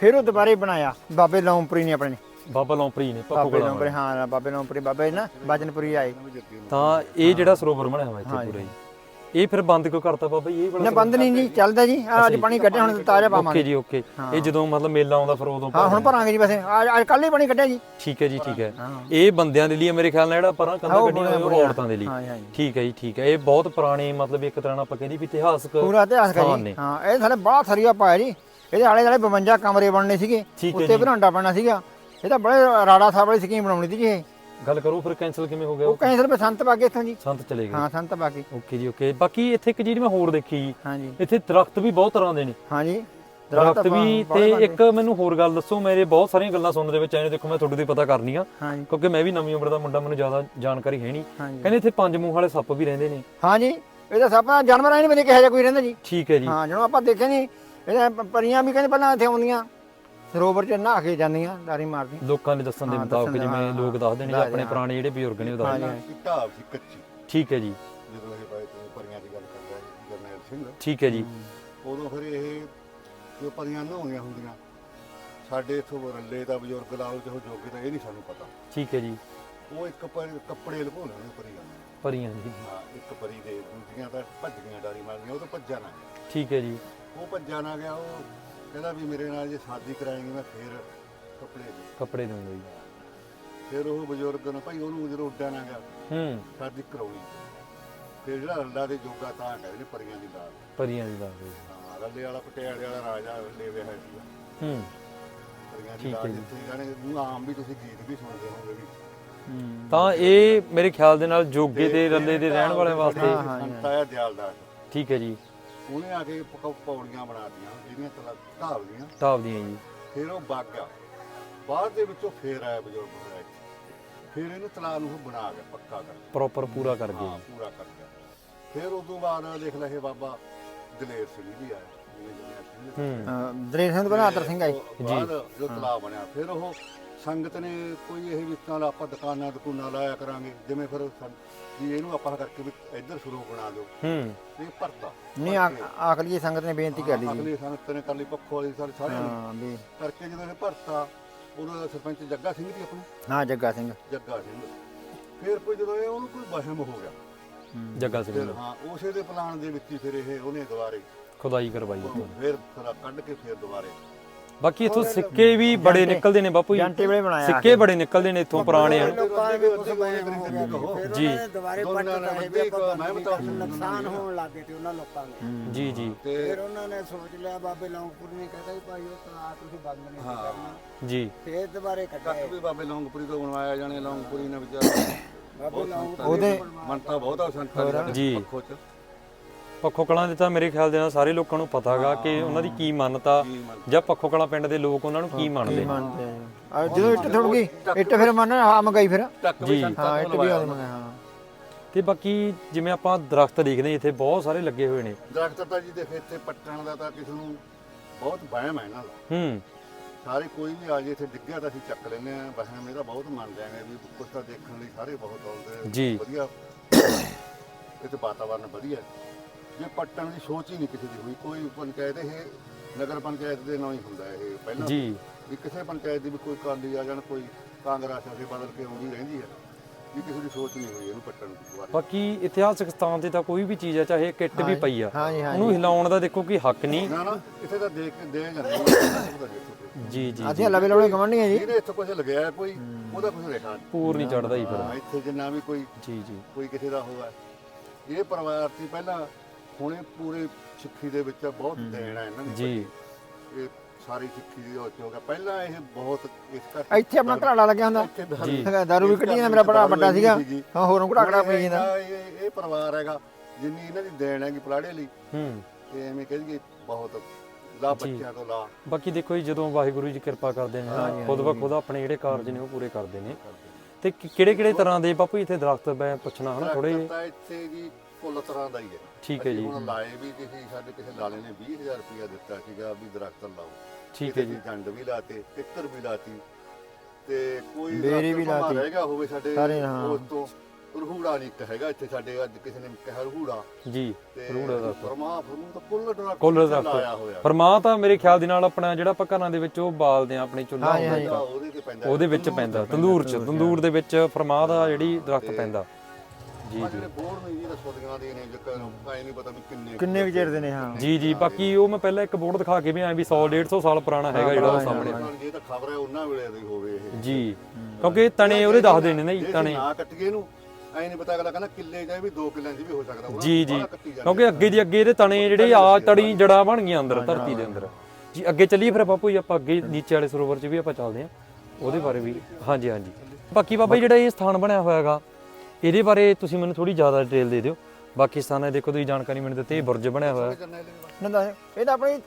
ਫਿਰ ਉਹ ਦੁਬਾਰੇ ਬਣਾਇਆ। ਬਾਬੇ ਲੌਂਪਰੀ ਨੇ ਆਪਣੇ ਨੇ। ਬਾਬਾ ਲੌਂਪਰੀ ਨੇ ਬਾਬੇ ਪੱਕੂ ਲੌਂਪਰੀ ਹਾਂ ਬਾਬੇ ਲੌਂਪਰੀ ਬਾਬੇ ਨਾ ਬਜਨਪੁਰੀ ਆਏ। ਤਾਂ ਇਹ ਜਿਹੜਾ ਸਰੋਵਰ ਬਣਿਆ ਹੋਇਆ ਇੱਥੇ ਪੂਰਾ ਜੀ। ਇਹ ਫਿਰ ਬੰਦ ਕਿਉਂ ਕਰਤਾ ਬਾਬਾ ਜੀ? ਇਹ ਵਾਲਾ ਨਾ ਬੰਦ ਨਹੀਂ ਜੀ ਚੱਲਦਾ ਜੀ। ਆਹ ਅੱਜ ਪਾਣੀ ਕੱਢਿਆ ਹੁਣ ਤਾਜ਼ਾ ਓਕੇ ਪਾਵਾਂਗੇ। ਜੀ ਓਕੇ। ਇਹ ਜਦੋਂ ਮਤਲਬ ਮੇਲਾ ਆਉਂਦਾ ਫਿਰ ਉਦੋਂ ਹਾਂ ਹੁਣ ਭਰਾਂਗੇ। ਜੀ ਵੈਸੇ। ਅੱਜ ਅੱਜ ਕੱਲ ਹੀ ਪਾਣੀ ਕੱਢਿਆ ਜੀ। ਠੀਕ ਹੈ ਜੀ ਠੀਕ ਹੈ। ਹਾਂ। ਇਹ ਬੰਦਿਆਂ ਦੇ ਲਈ ਹੈ ਮੇਰੇ ਖਿਆਲ ਨਾਲ ਜਿਹੜਾ ਪਰਾਂ ਕੰਧਾ ਕੱਢੀਆਂ ਹੋਈਆਂ ਉਹ ਔਰਤਾਂ ਦੇ ਲਈ। ਹਾਂ ਹਾਂ ਜੀ। ਠੀਕ ਹੈ ਜੀ ਠੀਕ ਹੈ। ਇਹ ਬਹੁਤ ਪੁਰਾਣੇ ਮਤਲਬ ਇੱਕ ਤਰ੍ਹਾਂ ਨਾਲ ਆਪਾਂ ਕਹਿੰਦੇ ਵੀ ਇਤਿਹਾਸਕ ਪੂਰਾ ਇਤਿਹਾਸ ਸਥਾਨ ਨੇ। ਹਾਂ ਇਹ ਥਲੇ ਬਾਹਰ ਥਰੀਆ ਪਾਇਆ ਜੀ। ਇਹਦੇ ਆਲੇ ਦੁਆਲੇ 52 ਕਮਰੇ ਬਣਨੇ ਸੀਗੇ। ਠੀਕ ਹੈ ਉੱਤੇ ਬਰਾਂਡਾ ਪੈਣਾ ਸੀਗਾ। ਇਹ ਤਾਂ ਬੜੇ ਰਾੜਾ ਸਾਹਿਬ ਵਾਲੀ ਸਕੀਮ ਬਣਾਉਣੀ ਸੀ ਜੀ ਇਹ। ਗੱਲ ਕਰੋ ਫਿਰ ਕੈਨਸਲ ਕਿਵੇਂ ਹੋ ਗਿਆ? ਉਹ ਕੈਂਸਲ ਪੇ ਸੰਤ ਬਾਗੇ ਇੱਥੋਂ ਜੀ। ਸੰਤ ਚਲੇ ਗਏ। ਹਾਂ ਸੰਤ ਬਾਗੇ। ਓਕੇ ਜੀ ਓਕੇ। ਬਾਕੀ ਇੱਥੇ ਇੱਕ ਚੀਜ਼ ਮੈਂ ਹੋਰ ਦੇਖੀ ਜੀ। ਹਾਂ ਜੀ। ਇੱਥੇ ਦਰਖਤ ਵੀ ਬਹੁਤ ਤਰ੍ਹਾਂ ਦੇ ਨੇ। ਹਾਂ ਜੀ। ਦਰਖਤ ਵੀ ਤੇ। ਇੱਕ ਮੈਨੂੰ ਹੋਰ ਗੱਲ ਦੱਸੋ ਮੇਰੇ ਬਹੁਤ ਸਾਰੀਆਂ ਗੱਲਾਂ ਸੁਣਨ ਦੇ ਵਿੱਚ ਆਏ ਨੇ। ਦੇਖੋ ਮੈਂ ਤੁਹਾਡੇ ਤੋਂ ਪਤਾ ਕਰਨੀ ਆ ਕਿਉਂਕਿ ਮੈਂ ਵੀ ਨਵੀਂ ਉਮਰ ਦਾ ਮੁੰਡਾ ਮੈਨੂੰ ਜ਼ਿਆਦਾ ਜਾਣਕਾਰੀ ਹੈ ਨਹੀਂ। ਕਹਿੰਦੇ ਇੱਥੇ ਪੰਜ ਮੂੰਹ ਵਾਲੇ ਸੱਪ ਵੀ ਰਹਿੰਦੇ ਨੇ। ਹਾਂ ਜੀ। ਇਹਦਾ ਸਭ ਜਾਨਵਰਾਂ ਨਹੀਂ ਮੇਰੇ ਕਿਹਾ ਜਾ ਕੋਈ ਰਹਿੰਦਾ ਜੀ। ਠੀਕ ਹੈ ਜੀ। ਹਾਂ ਜਦੋਂ ਆਪਾਂ ਦੇਖਿਆ ਨਹੀਂ ਇਹਦਾ ਪ- ਪਰੀਆਂ ਵੀ ਕਹਿੰਦੇ ਪਹਿਲਾਂ ਇੱਥੇ ਆਉਂਦੀਆਂ। ਸਰੋਵਰ 'ਚ ਨਹਾ ਕੇ ਜਾਂਦੀਆਂ ਡਾਰੀ ਮਾਰਦੀਆਂ। ਲੋਕਾਂ ਦੇ ਦੱਸਣ ਦੇ ਹਾਂ, ਮੁਤਾਬਕ ਦੱਸਣ ਦੇ, ਜਿਵੇਂ ਹਾਂ, ਲੋਕ ਦੱਸਦੇ ਨੇ ਜਾਂ ਆਪਣੇ ਪੁਰਾਣੇ ਜਿਹੜੇ ਬਜ਼ੁਰਗ ਨੇ ਉਹ ਦੱਸਦੇ ਨੇ ਇੱਕ ਢਾਬ ਸੀ ਕੱਚੀ। ਠੀਕ ਹੈ ਜੀ। ਜਦੋਂ ਇਹ ਬਾਈ ਤੋਂ ਪਰੀਆਂ ਦੀ ਗੱਲ ਕਰਦਾ ਹੈ ਜਰਨੈਲ ਸਿੰਘ। ਠੀਕ ਹੈ ਜੀ। ਉਦੋਂ ਫਿਰ ਇਹ ਜੋ ਪਰੀਆਂ ਨਹਾਉਂਦੀਆਂ ਹੁੰਦੀਆਂ ਸਾਡੇ ਇਥੋਂ ਰੱਲੇ ਦਾ ਬਜ਼ੁਰਗ ਲਾਓ ਚਾਹੋ ਜੋਗੇ ਦਾ ਇਹ ਨਹੀਂ ਸਾਨੂੰ ਪਤਾ। ਠੀਕ ਹੈ ਜੀ। ਉਹ ਇੱਕ ਪਰੀ ਕੱਪੜੇ ਲੁਕਾਉਂਦੇ ਨੇ ਪਰੀਆਂ ਨੂੰ। ਪਰੀਆਂ ਜੀ ਹਾਂ ਇੱਕ ਪਰੀ ਦੇ ਦੂਜੀਆਂ ਤਾਂ ਭੱਜ ਗਈਆਂ ਡਾਰੀ ਮਾਰਦੀਆਂ ਉਹ ਤਾਂ ਭੱਜਾ ਨਾ ਗਿਆ। ਠੀਕ ਹੈ ਜੀ। ਉਹ ਭੱਜਾ ਨਾ ਗਿਆ ਉਹ ਕਹਿੰਦਾ ਵੀ ਮੇਰੇ ਨਾਲ ਜੇ ਸ਼ਾਦੀ ਕਰਾਏਂਗੇ ਮੈਂ ਫੇਰ ਕੱਪੜੇ ਦੇ ਕੱਪੜੇ ਦਊਂਗਾ ਜੀ। ਫਿਰ ਉਹ ਬਜ਼ੁਰਗ ਨੇ ਭਾਈ ਉਹਨੂੰ ਜਦੋਂ ਉੱਡਿਆ ਨਾ ਗਿਆ ਹੂੰ। ਸ਼ਾਦੀ ਕਰਾਉਣੀ ਫਿਰ ਜਿਹੜਾ ਰੱਲਾ ਦੇ ਜੋਗਾ ਤਾਂ ਕਹਿੰਦੇ ਨੇ ਪਰੀਆਂ ਦੀ ਦਾਲ ਪਰੀਆਂ ਦੀ ਦਿਓ ਜੀ। ਹਾਂ ਰੱਲੇ ਵਾਲਾ ਪਟਿਆਲੇ ਵਾਲਾ ਰਾਜਾ ਸੀਗਾ ਹੂੰ। ਪਰੀਆਂ ਦੀ ਠੀਕ ਹੈ ਦਾਲ ਜੀ। ਜਿੱਥੇ ਜਾਣੇ ਨੂੰ ਆਮ ਵੀ ਤੁਸੀਂ ਗੀਤ ਵੀ ਸੁਣਦੇ ਹੋਵੋਗੇ ਵੀ। ਤਾਂ ਇਹ ਮੇਰੇ ਖਿਆਲ ਦੇ ਨਾਲ ਜੋਗੇ ਤੇ ਰੱਲੇ ਦੇ ਰਹਿਣ ਵਾਲਿਆਂ ਵਾਸਤੇ ਹਾਂ, ਹਾਂ, ਦਿਆਲਦਾਸ। ਠੀਕ ਹੈ ਜੀ। ਉਹਨੇ ਆ ਕੇ ਪ- ਪੌੜੀਆਂ ਬਣਾਤੀਆਂ ਇਹਦੀਆਂ ਤਲਾ ਢਾਬ ਦੀਆਂ ਢਾਬ ਦੀਆਂ ਜੀ। ਫਿਰ ਉਹ ਵਗ ਗਿਆ। ਬਾਅਦ ਦੇ ਵਿੱਚੋਂ ਫੇਰ ਆਇਆ ਬਜ਼ੁਰਗ ਹੋਇਆ ਫਿਰ ਇਹਨੂੰ ਤਲਾਅ ਨੂੰ ਉਹ ਬਣਾ ਗਿਆ ਪੱਕਾ ਕਰ ਪ੍ਰੋਪਰ ਪੂਰਾ ਕਰ ਹਾਂ ਗਏ ਪੂਰਾ ਕਰ ਗਿਆ। ਫਿਰ ਉਸ ਤੋਂ ਬਾਅਦ ਦੇਖ ਲੈ ਇਹ ਬਾਬਾ ਦਲੇਰ ਸਿੰਘ ਵੀ ਆਇਆ। ਜਿਵੇਂ ਜਿਵੇਂ ਸਿੰਘ ਹੂੰ। ਦਲੇਰ ਸਿੰਘ ਬਣਾ ਅਤਰ ਸਿੰਘ ਆਏ। ਉਹ ਬਾਅਦ ਜੋ ਤਲਾਅ ਬਣਿਆ ਫਿਰ ਉਹ ਸੰਗਤ ਨੇ ਕੋਈ ਇਹ ਵੀ ਨਾਲ ਆਪਾਂ ਦੁਕਾਨਾਂ ਦੁਕਾਨਾਂ ਲਾਇਆ ਕਰਾਂਗੇ ਜਿਵੇਂ ਫਿਰ ਸੰ- ਵੀ ਇਹਨੂੰ ਆਪਾਂ ਕਰਕੇ ਵੀ ਇੱਧਰ ਸ਼ੁਰੂ ਬਣਾ ਦਿਓ। ਹੂੰ। ਇਹ ਭਰਤਾ। ਨਹੀਂ ਆਖਲੀ ਸੰਗਤ ਨੇ ਬੇਨਤੀ ਕਰ ਲਈ ਜੀ। ਅਗਲੀ ਸੰਗਤ ਨੇ ਕਰ ਲਈ ਪੱਖੋ ਵਾਲੀ ਸਾਰੇ ਸਾਰਿਆਂ ਨੇ ਹਾਂ ਵੀ। ਕਰਕੇ ਜਦੋਂ ਇਹ ਭਰਤਾ ਉਦੋਂ ਸਰਪੰਚ ਜੱਗਾ ਸਿੰਘ ਜੀ ਆਪਣੇ? ਹਾਂ ਜੱਗਾ ਸਿੰਘ। ਜੱਗਾ ਸਿੰਘ। ਫਿਰ ਕੋਈ ਜਦੋਂ ਇਹ ਉਹਨੂੰ ਕੋਈ ਵਹਿਮ ਹੋ ਗਿਆ। ਜੱਗਾ ਸਿੰਘ ਫਿਰ ਨੇ। ਹਾਂ ਉਸੇ ਦੇ ਪਲਾਨ ਦੇ ਵਿੱਚ ਹੀ ਫਿਰ ਇਹ ਉਹਨੇ ਦੁਬਾਰੇ ਖੁਦਾਈ ਕਰਵਾਈ। ਉੱਥੇ। ਫਿਰ ਖਰਾ ਕੱਢ ਕੇ ਫਿਰ ਦੁਬਾਰੇ। ਬਾਕੀ ਇੱਥੋਂ ਸਿੱਕੇ ਵੀ ਬੜੇ ਨਿਕਲਦੇ ਨੇ ਬਾਪੂ ਜੀ। ਜਾਂਟੇ ਵੇਲੇ ਬਣਾਇਆ ਸਿੱਕੇ ਬੜੇ ਨਿਕਲਦੇ ਨੇ ਇੱਥੋਂ ਪੁਰਾਣੇ ਆ। ਲੋਕਾਂ ਨੇ ਜੀ। ਉਹਨਾਂ ਨੇ ਦੁਬਾਰੇ ਪੱਟ ਕਹੇ ਵੀ ਆਪਾਂ ਬੰਦ ਕਰ ਨੁਕਸਾਨ ਹੋਣ ਲੱਗੇ ਤੇ ਉਹਨਾਂ ਲੋਕਾਂ ਨੂੰ ਜੀ ਜੀ। ਫਿਰ ਉਹਨਾਂ ਨੇ ਸੋਚ ਲਿਆ ਬਾਬੇ ਲੌਂਗਪੁਰ ਨੇ ਕਹਿੰਦਾ ਵੀ ਭਾਈ ਉਹ ਤਲਾ ਤੁਸੀਂ ਬੰਦ ਨਹੀਂ ਕਰਨਾ। ਜੀ। ਫਿਰ ਦੁਬਾਰੇ ਕੱਢਿਆ। ਕੱਟ ਵੀ ਬਾਬੇ ਲੌਂਗਪੁਰੀ ਤੋਂ ਬਣਵਾਇਆ ਜਾਣੇ ਲੌਂਗਪੁਰੀ ਨੇ ਵਿਚਾਰ ਬਾਬੇ ਲੌਂਗਪੁਰ ਉਹਦੇ ਮੰਨਤਾ ਬਹੁਤ ਆ ਸੰਤਾਂ ਦੀ ਜੀ। ਪੱਖੋਂ ਚ। ਪੱਖੋ ਕਲਾਂ ਦੇ ਤਾਂ ਮੇਰੇ ਖਿਆਲ ਦੇ ਨਾਲ ਸਾਰੇ ਲੋਕਾਂ ਨੂੰ ਪਤਾਗਾ ਕਿ ਉਹਨਾਂ ਦੀ ਕੀ ਮੰਨਤਾ ਜਾਂ ਪੱਖੋ ਕਲਾਂ ਪਿੰਡ ਦੇ ਲੋਕ ਉਹਨਾਂ ਨੂੰ ਕੀ ਮੰਨਦੇ ਮੰਨਦੇ ਆ ਆ ਜਦੋਂ ਇੱਟ ਥੁੜ ਗਈ ਇੱਟ ਫਿਰ ਮੰਨ ਆਮ ਗਈ ਫਿਰ। ਜੀ। ਹਾਂ ਇੱਟ ਵੀ ਆਮ ਹਾਂ। ਤੇ ਬਾਕੀ ਜਿਵੇਂ ਆਪਾਂ ਦਰਖਤ ਦੇਖਦੇ ਇੱਥੇ ਬਹੁਤ ਸਾਰੇ ਲੱਗੇ ਹੋਏ ਨੇ। ਦਰਖਤ ਤਾਂ ਜੀ ਦੇਖ ਇੱਥੇ ਪੱਟਣ ਦਾ ਤਾਂ ਕਿਸੇ ਨੂੰ ਬਹੁਤ ਵਹਿਮ ਹੈ ਇਹਨਾਂ ਦਾ। ਹੂੰ। ਸਾਰੇ ਕੋਈ ਵੀ ਆ ਜੇ ਇੱਥੇ ਡਿੱਗਿਆ ਤਾਂ ਅਸੀਂ ਚੱਕ ਲੈਂਦੇ ਆ ਵਹਿਮ ਇਹਦਾ ਬਹੁਤ ਮੰਨ ਜਾਂਗੇ ਵੀ ਕੁਛ ਤਾਂ ਦੇਖਣ ਲਈ ਸਾਰੇ ਬਹੁਤ ਆਉਂਦੇ ਆ। ਜੀ। ਵਧੀਆ। ਇੱਥੇ ਵਾਤਾਵਰਨ ਵਧੀਆ। ਹੈ। ਜੇ ਪੱਟਣ ਦੀ ਸੋਚ ਹੀ ਨਹੀਂ ਕਿਸੇ ਦੀ ਹੋਈ। ਕੋਈ ਪੰਚਾਇਤ ਇਹ ਨਗਰ ਪੰਚਾਇਤ ਦੇ ਨਾਲ ਹੀ ਹੁੰਦਾ ਇਹ। ਪਹਿਲਾਂ ਜੀ। ਵੀ ਕਿਸੇ ਪੰਚਾਇਤ ਦੀ ਵੀ ਕੋਈ ਕਾਲੀ ਆ ਜਾਣ ਕੋਈ ਕਾਂਗਰਸ ਆ ਕੇ ਬਦਲ ਕੇ ਆਉਂਦੀ ਰਹਿੰਦੀ ਹੈ ਵੀ ਕਿਸੇ ਦੀ ਸੋਚ ਨਹੀਂ ਹੋਈ ਇਹਨੂੰ ਪੱਟਣ ਦੀ ਬਾਰੇ ਬਾਕੀ ਇਤਿਹਾਸਕ ਸਥਾਨ ਤੇ ਤਾਂ ਕੋਈ ਵੀ ਚੀਜ਼ ਹੈ ਚਾਹੇ ਕਿੱਟ ਵੀ ਪਈ ਆ ਜੀ ਉਹਨੂੰ ਹਿਲਾਉਣ ਦਾ ਦੇਖੋ ਕੋਈ ਹੱਕ ਨਹੀਂ। ਨਾ ਨਾ ਇੱਥੇ ਤਾਂ ਦੇਖ ਕੇ ਦੇ ਜਾਂਦੇ ਨੇ। ਜੀ ਜੀ ਅਸੀਂ ਲਵੇ ਲੋੜੇ ਗਵੰਡੀਆਂ ਜੀ। ਜਿਹਨੇ ਇੱਥੇ ਕੁਝ ਲਗਾਇਆ ਕੋਈ ਉਹਦਾ ਕੁਝ ਰੇਖਾ ਨਹੀਂ। ਪੂਰ ਨਹੀਂ ਚੜਦਾ ਹੀ ਫਿਰ। ਹਾਂ, ਇੱਥੇ ਜਿੰਨਾ ਵੀ ਕੋਈ ਜੀ ਜੀ। ਕੋਈ ਕਿਸੇ ਦਾ ਹੋਇਆ। ਇਹ ਪਰਿਵਾਰ ਸੀ ਪਹਿਲਾਂ ਹੁਣੇ ਪੂਰੇ ਸਿੱਖੀ ਦੇ ਵਿੱਚ ਬਹੁਤ ਦੇਣ ਹੈ ਇਹਨਾਂ ਦੀ ਜੀ। ਇਹ ਸਾਰੀ ਸਿੱਖੀ ਦੀ ਹੋ ਗਿਆ। ਪਹਿਲਾਂ ਇਹ ਬਹੁਤ ਇਸ ਕਰਕੇ ਇੱਥੇ ਆਪਣਾ ਘਰਾੜਾ ਲੱਗਿਆ ਹੁੰਦਾ। ਇੱਥੇ ਦਾਰੂ- ਜੀ। ਦਾਰੂ ਵੀ ਕੱਢੀ ਜਾਂਦਾ ਮੇਰਾ ਬੜਾ ਵੱਡਾ ਸੀਗਾ। ਹਾਂ ਹੋਰੋਂ ਘੜਾਕੜਾ ਪਈ ਜਾਂਦਾ। ਇਹ ਪਰਿਵਾਰ ਹੈਗਾ ਜਿੰਨੀ ਇਹਨਾਂ ਦੀ ਦੇਣ ਹੈਗੀ ਪਲਾੜੇ ਲਈ ਹੂੰ। ਤੇ ਐਵੇਂ ਕਹੀਏ ਬਹੁਤ ਲਾ ਬੱਚਿਆਂ ਤੋਂ ਲਾ। ਬਾਕੀ ਦੇਖੋ ਜੀ ਜਦੋਂ ਵਾਹਿਗੁਰੂ ਜੀ ਕਿਰਪਾ ਕਰਦੇ ਨੇ ਖੁਦ ਬ ਖੁਦ ਆਪਣੇ ਜਿਹੜੇ ਕਾਰਜ ਨੇ ਉਹ ਪੂਰੇ ਕਰਦੇ ਨੇ। ਤੇ ਕਿਹੜੇ ਕਿਹੜੇ ਤਰ੍ਹਾਂ ਦੇ ਬਾਪੂ ਇੱਥੇ ਦਰਖਤ ਮੈਂ ਪੁੱਛਣਾ ਹਨਾ ਥੋੜੇ ਇੱਥੇ ਜੀ ਕੁੱਲ ਤਰ੍ਹਾਂ ਦਾ ਹੀ ਹੈ। ਠੀਕ ਹੈ ਜੀ। ਹੁਣ ਲਾਏ ਵੀ ਕਿਸੇ ਸਾਡੇ ਕਿਸੇ ਲਾਲੇ ਨੇ 20000 ਰੁਪਇਆ ਦਿੱਤਾ ਸੀਗਾ ਵੀ ਦਰਖਤ ਲਾਓ। ਠੀਕ ਹੈ ਜੀ। ਜੰਡ ਵੀ ਲਾਤੇ ਕਿੱਕਰ ਵੀ ਲਾਤੀ। ਤੇ ਕੋਈ ਦਰਖਤ ਵੀ ਲਾਤੀ। ਰਹਿ ਗਿਆ ਹੋਵੇ ਸਾਡੇ। ਉਸ ਤੋਂ ਰਹੂੜਾ ਨਹੀਂ ਹੈਗਾ ਇੱਥੇ ਸਾਡੇ ਅੱਜ ਕਿਸੇ ਨੇ ਕਿਹਾ ਰਹੂੜਾ ਜੀ ਰੂੜਾ ਦਾ ਪਰਮਾ ਫਰਮੂ ਤਾਂ ਕੁੱਲ ਦਰਖਤ ਕੁੱਲ ਦਰਖਤ। ਫਰਮਾ ਤਾਂ ਮੇਰੇ ਖਿਆਲ ਦੇ ਨਾਲ ਆਪਣਾ ਜਿਹੜਾ ਆਪਾਂ ਘਰਾਂ ਦੇ ਵਿੱਚ ਉਹ ਬਾਲਦੇ ਆ ਆਪਣੀ ਚੁੱਲ੍ਹਾ ਉਹਦਾ ਪੈਂਦਾ। ਉਹਦੇ ਵਿੱਚ ਪੈਂਦਾ। ਤੰਦੂਰ 'ਚ ਤੰਦੂਰ ਦੇ ਵਿੱਚ ਫਰਮਾ ਦਾ ਜਿਹੜੀ ਦਰਖਤ ਪੈਂਦਾ। ਜੀ ਜਿਹੜੇ ਬੋਰ ਨੇ ਜੀ ਰਸੋਦੀਆਂ ਦੇ ਨੇ ਜੇਕਰ ਐ ਨਹੀਂ ਪਤਾ ਵੀ ਕਿੰਨੇ ਕਿੰਨੇ ਕੁ ਚਿਰ ਦੇ ਨੇ ਹਾਂ। ਜੀ ਜੀ ਬਾਕੀ ਉਹ ਮੈਂ ਪਹਿਲਾਂ ਇੱਕ ਬੋਰਡ ਦਿਖਾ ਕੇ ਵੀ ਆਇਆ ਵੀ 100 150 ਸਾਲ ਪੁਰਾਣਾ ਹੈਗਾ ਜਿਹੜਾ ਉਹ ਸਾਹਮਣੇ। ਜੇ ਤਾਂ ਖਬਰ ਹੈ ਉਹਨਾਂ ਵੇਲੇ ਦੀ ਹੋਵੇ ਇਹ। ਜੀ ਕਿਉਂਕਿ ਤਣੇ ਉਹਦੇ ਦੱਸਦੇ ਨੇ ਨਾ ਜੀ ਜੇ ਤਣੇ। ਨਾ ਕੱਟੀਏ ਇਹਨੂੰ ਐ ਨਹੀਂ ਪਤਾ ਅਗਲਾ ਕਹਿੰਦਾ ਕਿੱਲੇ ਜਾਂ ਵੀ 2 ਕਿੱਲਿਆਂ 'ਚ ਵੀ ਹੋ ਸਕਦਾ ਉਹਨਾਂ ਜੀ ਨੂੰ ਜੀ। ਬਾਹਲਾ ਕੱਟੀ ਜਾਂਦੇ ਕਿਉਂਕਿ ਅੱਗੇ ਦੀ ਅੱਗੇ ਇਹਦੇ ਤਣੇ ਜਿਹੜੇ ਆ ਤੜੀ ਜੜਾ ਬਣ ਗਈਆਂ ਅੰਦਰ ਧਰਤੀ ਦੇ ਅੰਦਰ। ਜੀ ਅੱਗੇ ਚੱਲੀਏ ਫਿਰ ਬਾਪੂ ਜੀ ਆਪਾਂ ਅੱਗੇ ਨੀਚੇ ਵਾਲੇ ਸਰੋਵਰ 'ਚ ਵੀ ਆਪਾਂ ਚੱਲਦੇ ਹਾਂ। ਉਹਦੇ ਬਾਰੇ ਵੀ। ਹਾਂਜੀ ਹਾਂਜੀ। ਬਾਕੀ ਬਾਬਾ ਜੀ ਜਿਹੜਾ ਇਹ ਸਥਾਨ ਬਣਿਆ ਹੋਇਆ ਹੈਗਾ ਇਹਦੇ ਬਾਰੇ ਤੁਸੀਂ ਮੈਨੂੰ ਥੋੜੀ ਜ਼ਿਆਦਾ ਡਿਟੇਲ ਦੇ ਦਿਓ। ਬਾਕੀ ਸਥਾਨਾਂ ਦੀ ਦੇਖੋ ਤੁਸੀਂ ਜਾਣਕਾਰੀ ਮੈਨੂੰ ਦਿੱਤੀ ਇਹ ਬੁਰਜ ਬਣਿਆ ਹੋਇਆ। ਹੈ। ਨਾ ਦੱਸ, ਇਹ ਤਾਂ ਆਪਣੀ